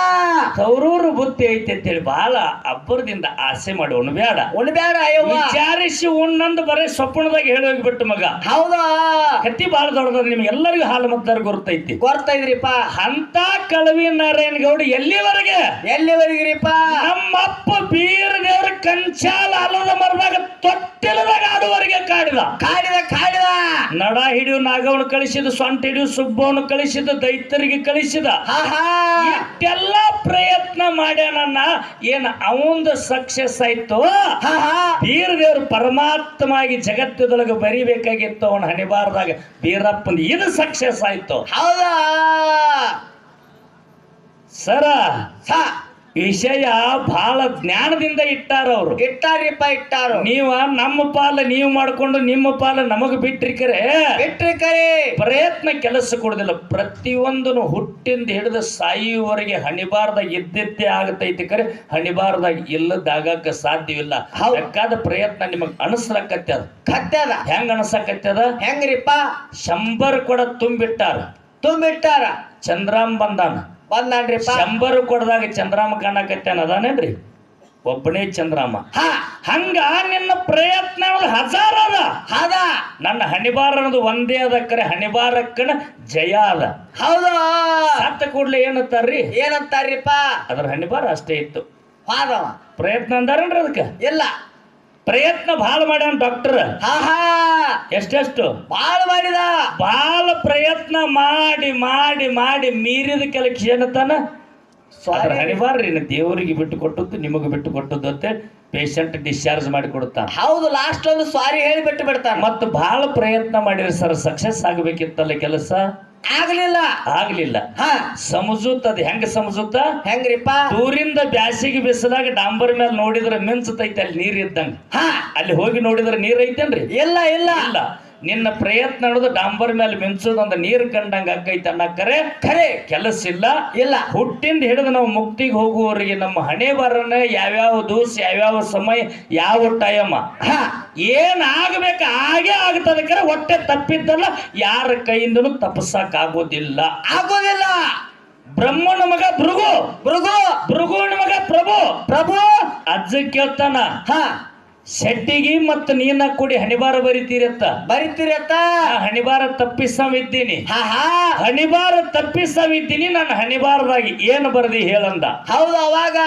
[SPEAKER 1] ತವರೂರು ಬುತ್ತಿ ಐತಿ ಅಂತೇಳಿ ಬಹಳ ಅಬ್ಬರದಿಂದ ಆಸೆ ಮಾಡಿ ಉಣ್ಬೇಡ
[SPEAKER 2] ಉಣ್ಬೇಡ
[SPEAKER 1] ವಿಚಾರಿಸಿ ಉಣ್ಣಂದು ಬರೀ ಸ್ವಪ್ನದಾಗ ಹೇಳಿ ಹೋಗ್ಬಿಟ್ಟು ಮಗ.
[SPEAKER 2] ಹೌದಾ?
[SPEAKER 1] ಕತ್ತಿ ಬಹಳ ದೊಡ್ಡದ ನಿಮ್ಗೆಲ್ಲರಿಗೂ ಹಾಲು ಮತ್ತಾರ ಗುರುತೈತಿ.
[SPEAKER 2] ಗೊತ್ತೈದ್ರಿಪ್ಪ
[SPEAKER 1] ಅಂತ ಕಳವಿ ನಾರಾಯಣಗೌಡ ಎಲ್ಲಿವರೆಗೆ?
[SPEAKER 2] ಎಲ್ಲಿವರೆಗಿರಿಪ್ಪ?
[SPEAKER 1] ನಮ್ಮಪ್ಪ ಬೀರ ದೇವ್ರ ಕಂಚಾಲ ಅಲ್ಲದ ಮರದಾಗ ತೊಟ್ಟಿಲದಾಗ ಆಡುವರೆಗೆ ಕಾಡಿದ.
[SPEAKER 2] ಕಾಡಿದ ಕಾಡಿದ.
[SPEAKER 1] ನಡ ಹಿಡಿಯು ನಾಗವನ್ನು ಕಳಿಸಿದ ಸೊಂಟ ಹಿಡಿಯು ಸುಬ್ಬವನ್ನು ಕಳಿಸಿದ ದೈತ್ಯರಿಗೆ ಕಳಿಸಿದ. ಇಷ್ಟೆಲ್ಲ ಪ್ರಯತ್ನ ಮಾಡ್ಯಾನನ್ನ ಏನ್ ಅವಂದು ಸಕ್ಸಸ್ ಆಯ್ತು?
[SPEAKER 2] ಹಾ ಹಾ
[SPEAKER 1] ಬೀರ ದೇವ್ರು ಪರಮಾತ್ಮಾಗಿ ಜಗತ್ತದೊಳಗೆ ಬರಿಬೇಕಾಗಿತ್ತು ಅವನ ಹಣಿಬಾರ್ದಾಗ. ಬೀರಪ್ಪನ ಇದು ಸಕ್ಸಸ್ ಆಯ್ತು.
[SPEAKER 2] ಹೌದಾ?
[SPEAKER 1] ಸರ
[SPEAKER 2] ಸ!
[SPEAKER 1] ವಿಷಯ ಬಹಳ ಜ್ಞಾನದಿಂದ ಇಟ್ಟಾರ ಅವರು.
[SPEAKER 2] ಇಟ್ಟಾರಿಪ್ಪ ಇಟ್ಟಾರ.
[SPEAKER 1] ನೀವ ನಮ್ಮ ಪಾಲ ನೀವು ಮಾಡ್ಕೊಂಡು ನಿಮ್ಮ ಪಾಲ ನಮಗ ಬಿಟ್ಟಿರ್ಕರೆ
[SPEAKER 2] ಬಿಟ್ರಿ ಕರೆ
[SPEAKER 1] ಪ್ರಯತ್ನ ಕೆಲಸ ಕೊಡುದಿಲ್ಲ. ಪ್ರತಿಯೊಂದನು ಹುಟ್ಟಿಂದ ಹಿಡಿದು ಸಾಯುವವರೆಗೆ ಹಣಿಬಾರ್ದಾಗ ಇದ್ದಿದ್ದೇ ಆಗತೈತಿ ಕರೆ. ಹಣಿಬಾರ್ದಾಗ ಇಲ್ಲದಾಗಕ್ಕ ಸಾಧ್ಯವಿಲ್ಲ. ಅದಕ್ಕಾದ ಪ್ರಯತ್ನ ನಿಮಗ್ ಅನಸ್ಲಕತ್ಯದ
[SPEAKER 2] ಕತ್ಯದ
[SPEAKER 1] ಹೆಂಗ ಅನಸಕತ್ಯದ
[SPEAKER 2] ಹೆಂಗ್ರಿಪ್ಪ?
[SPEAKER 1] ಶಂಬರ್ ಕೂಡ ತುಂಬಿಟ್ಟಾರ.
[SPEAKER 2] ತುಂಬಿಟ್ಟಾರ.
[SPEAKER 1] ಚಂದ್ರಾಮ್ ಬಂದಾನ.
[SPEAKER 2] ಬಂದಾನ್ರಿಪ್ಪ
[SPEAKER 1] ಶಂಬರು ಕೊಡದಾಗ ಚಂದ್ರಾಮ ಕಾಣಕತ್ತೇನ ಅದಾನೇನ್ರಿ ಒಬ್ಬನೇ ಚಂದ್ರಾಮ.
[SPEAKER 2] ಹಾ.
[SPEAKER 1] ಹಂಗ ನಿನ್ನ ಪ್ರಯತ್ನ ಹಜಾರ ಹಜಾರ್ ಅದ
[SPEAKER 2] ಹದ.
[SPEAKER 1] ನನ್ನ ಹಣಿಬಾರ ಅನ್ನೋದು ಒಂದೇ ಅದ ಕರೆ ಹಣಿಬಾರಕ್ಕನ ಜಯ ಅದ.
[SPEAKER 2] ಹೌದಾ.
[SPEAKER 1] ಸತ್ತ ಕೂಡ್ಲೆ ಏನಂತಾರ್ರಿ?
[SPEAKER 2] ಏನಂತಾರ್ರಿಪ್ಪ?
[SPEAKER 1] ಅದ್ರ ಹಣಿಬಾರ ಅಷ್ಟೇ ಇತ್ತು.
[SPEAKER 2] ಹಾದವ.
[SPEAKER 1] ಪ್ರಯತ್ನ ಅಂದಾರನ್ರಿ ಅದಕ್ಕೆ?
[SPEAKER 2] ಇಲ್ಲ.
[SPEAKER 1] ಪ್ರಯತ್ನ ಭಾಳ ಮಾಡ್ಯಾನ ಡಾಕ್ಟರ್
[SPEAKER 2] ಹಾ ಹಾ
[SPEAKER 1] ಎಷ್ಟೆಷ್ಟು?
[SPEAKER 2] ಬಾಳ ಮಾಡಿದ.
[SPEAKER 1] ಭಾಳ ಪ್ರಯತ್ನ ಮಾಡಿ ಮಾಡಿ ಮಾಡಿ ಮೀರಿದ ಕೆಲಸ ಕ್ಷಣತನ ಇನ್ನು ದೇವರಿಗೆ ಬಿಟ್ಟು ಕೊಟ್ಟದ್ದು ನಿಮಗೆ ಬಿಟ್ಟು ಕೊಟ್ಟದ್ದು ಅಂತ ಪೇಷಂಟ್ ಡಿಸ್ಚಾರ್ಜ್ ಮಾಡಿ ಕೊಡುತ್ತಾನ
[SPEAKER 2] ಹೌದು ಲಾಸ್ಟ್ ಒಂದು ಸಾರಿ ಹೇಳಿ ಬಿಟ್ಟು ಬಿಡ್ತಾನೆ.
[SPEAKER 1] ಮತ್ತು ಭಾಳ ಪ್ರಯತ್ನ ಮಾಡಿರಿ ಸರ್ ಸಕ್ಸಸ್ ಆಗಬೇಕಿತ್ತಲ್ಲ ಕೆಲಸ?
[SPEAKER 2] ಆಗ್ಲಿಲ್ಲ.
[SPEAKER 1] ಆಗ್ಲಿಲ್ಲ.
[SPEAKER 2] ಹಾ.
[SPEAKER 1] ಸಮಜುತ್ತ ಅದ್ ಹೆಂಗ ಸಮಜುತ್ತ
[SPEAKER 2] ಹೆಂಗ್ರಿಪ್ಪ?
[SPEAKER 1] ದೂರಿಂದ ಬ್ಯಾಸಿಗೆ ಬಿಸಿದಾಗ ಡಾಂಬರ್ ಮೇಲೆ ನೋಡಿದ್ರೆ ಮಿಂಚತೈತೆ ಅಲ್ಲಿ ನೀರ್ ಇದ್ದಂಗ.
[SPEAKER 2] ಹಾ.
[SPEAKER 1] ಅಲ್ಲಿ ಹೋಗಿ ನೋಡಿದ್ರೆ ನೀರ್ ಐತೇನ್ರಿ?
[SPEAKER 2] ಇಲ್ಲ ಇಲ್ಲ.
[SPEAKER 1] ಇಲ್ಲ. ನಿನ್ನ ಪ್ರಯತ್ನ ಅನ್ನೋದು ಡಾಂಬರ್ ಮೇಲೆ ಮಿಂಚೋದಂದ ನೀರ್ ಕಂಡಂಗ ಆಕೈತೆ ಅನ್ನಕರೆ
[SPEAKER 2] ಖರೆ
[SPEAKER 1] ಕೆಲಸ ಇಲ್ಲ.
[SPEAKER 2] ಇಲ್ಲ.
[SPEAKER 1] ಹುಟ್ಟಿಂದ ಹಿಡಿದು ನಾವು ಮುಕ್ತಿಗೆ ಹೋಗುವವರಿಗೆ ನಮ್ಮ ಹಣೆ ಬರನ ಯಾವ್ಯಾವ ದೂಸ್ ಯಾವ್ಯಾವ ಸಮಯ ಯಾವ ಟೈಮ.
[SPEAKER 2] ಹಾ.
[SPEAKER 1] ಏನ್ ಆಗ್ಬೇಕು ಹಾಗೆ ಆಗ್ತದಕ್ಕೆ ಹೊಟ್ಟೆ ತಪ್ಪಿದ್ದಲ್ಲ ಯಾರ ಕೈಯಿಂದನೂ ತಪ್ಪಿಸಕ್ ಆಗೋದಿಲ್ಲ.
[SPEAKER 2] ಆಗೋದಿಲ್ಲ.
[SPEAKER 1] ಬ್ರಹ್ಮನ ಮಗ ಭೃಗು.
[SPEAKER 2] ಭೃಗು.
[SPEAKER 1] ಭೃಗುವಿನ ಮಗ ಪ್ರಭು.
[SPEAKER 2] ಪ್ರಭು.
[SPEAKER 1] ಅಜ್ಜ ಕೇಳ್ತಾನ
[SPEAKER 2] ಹಾ.
[SPEAKER 1] ಶೆಟ್ಟಿಗಿ ಮತ್ತು ನೀನ ಕೂಡಿ ಹಣಿಬಾರ ಬರಿತೀರತ್ತ?
[SPEAKER 2] ಬರಿತೀರತ್ತ?
[SPEAKER 1] ಹಣಿಬಾರ ತಪ್ಪಿಸವಿದ್ದೀನಿ.
[SPEAKER 2] ಹಾ
[SPEAKER 1] ಹಣಿಬಾರ ತಪ್ಪಿಸವಿದ್ದೀನಿ ನಾನು ಹಣಿಬಾರದಾಗಿ ಏನು ಬರದಿ ಹೇಳಂದ?
[SPEAKER 2] ಹೌದು ಅವಾಗ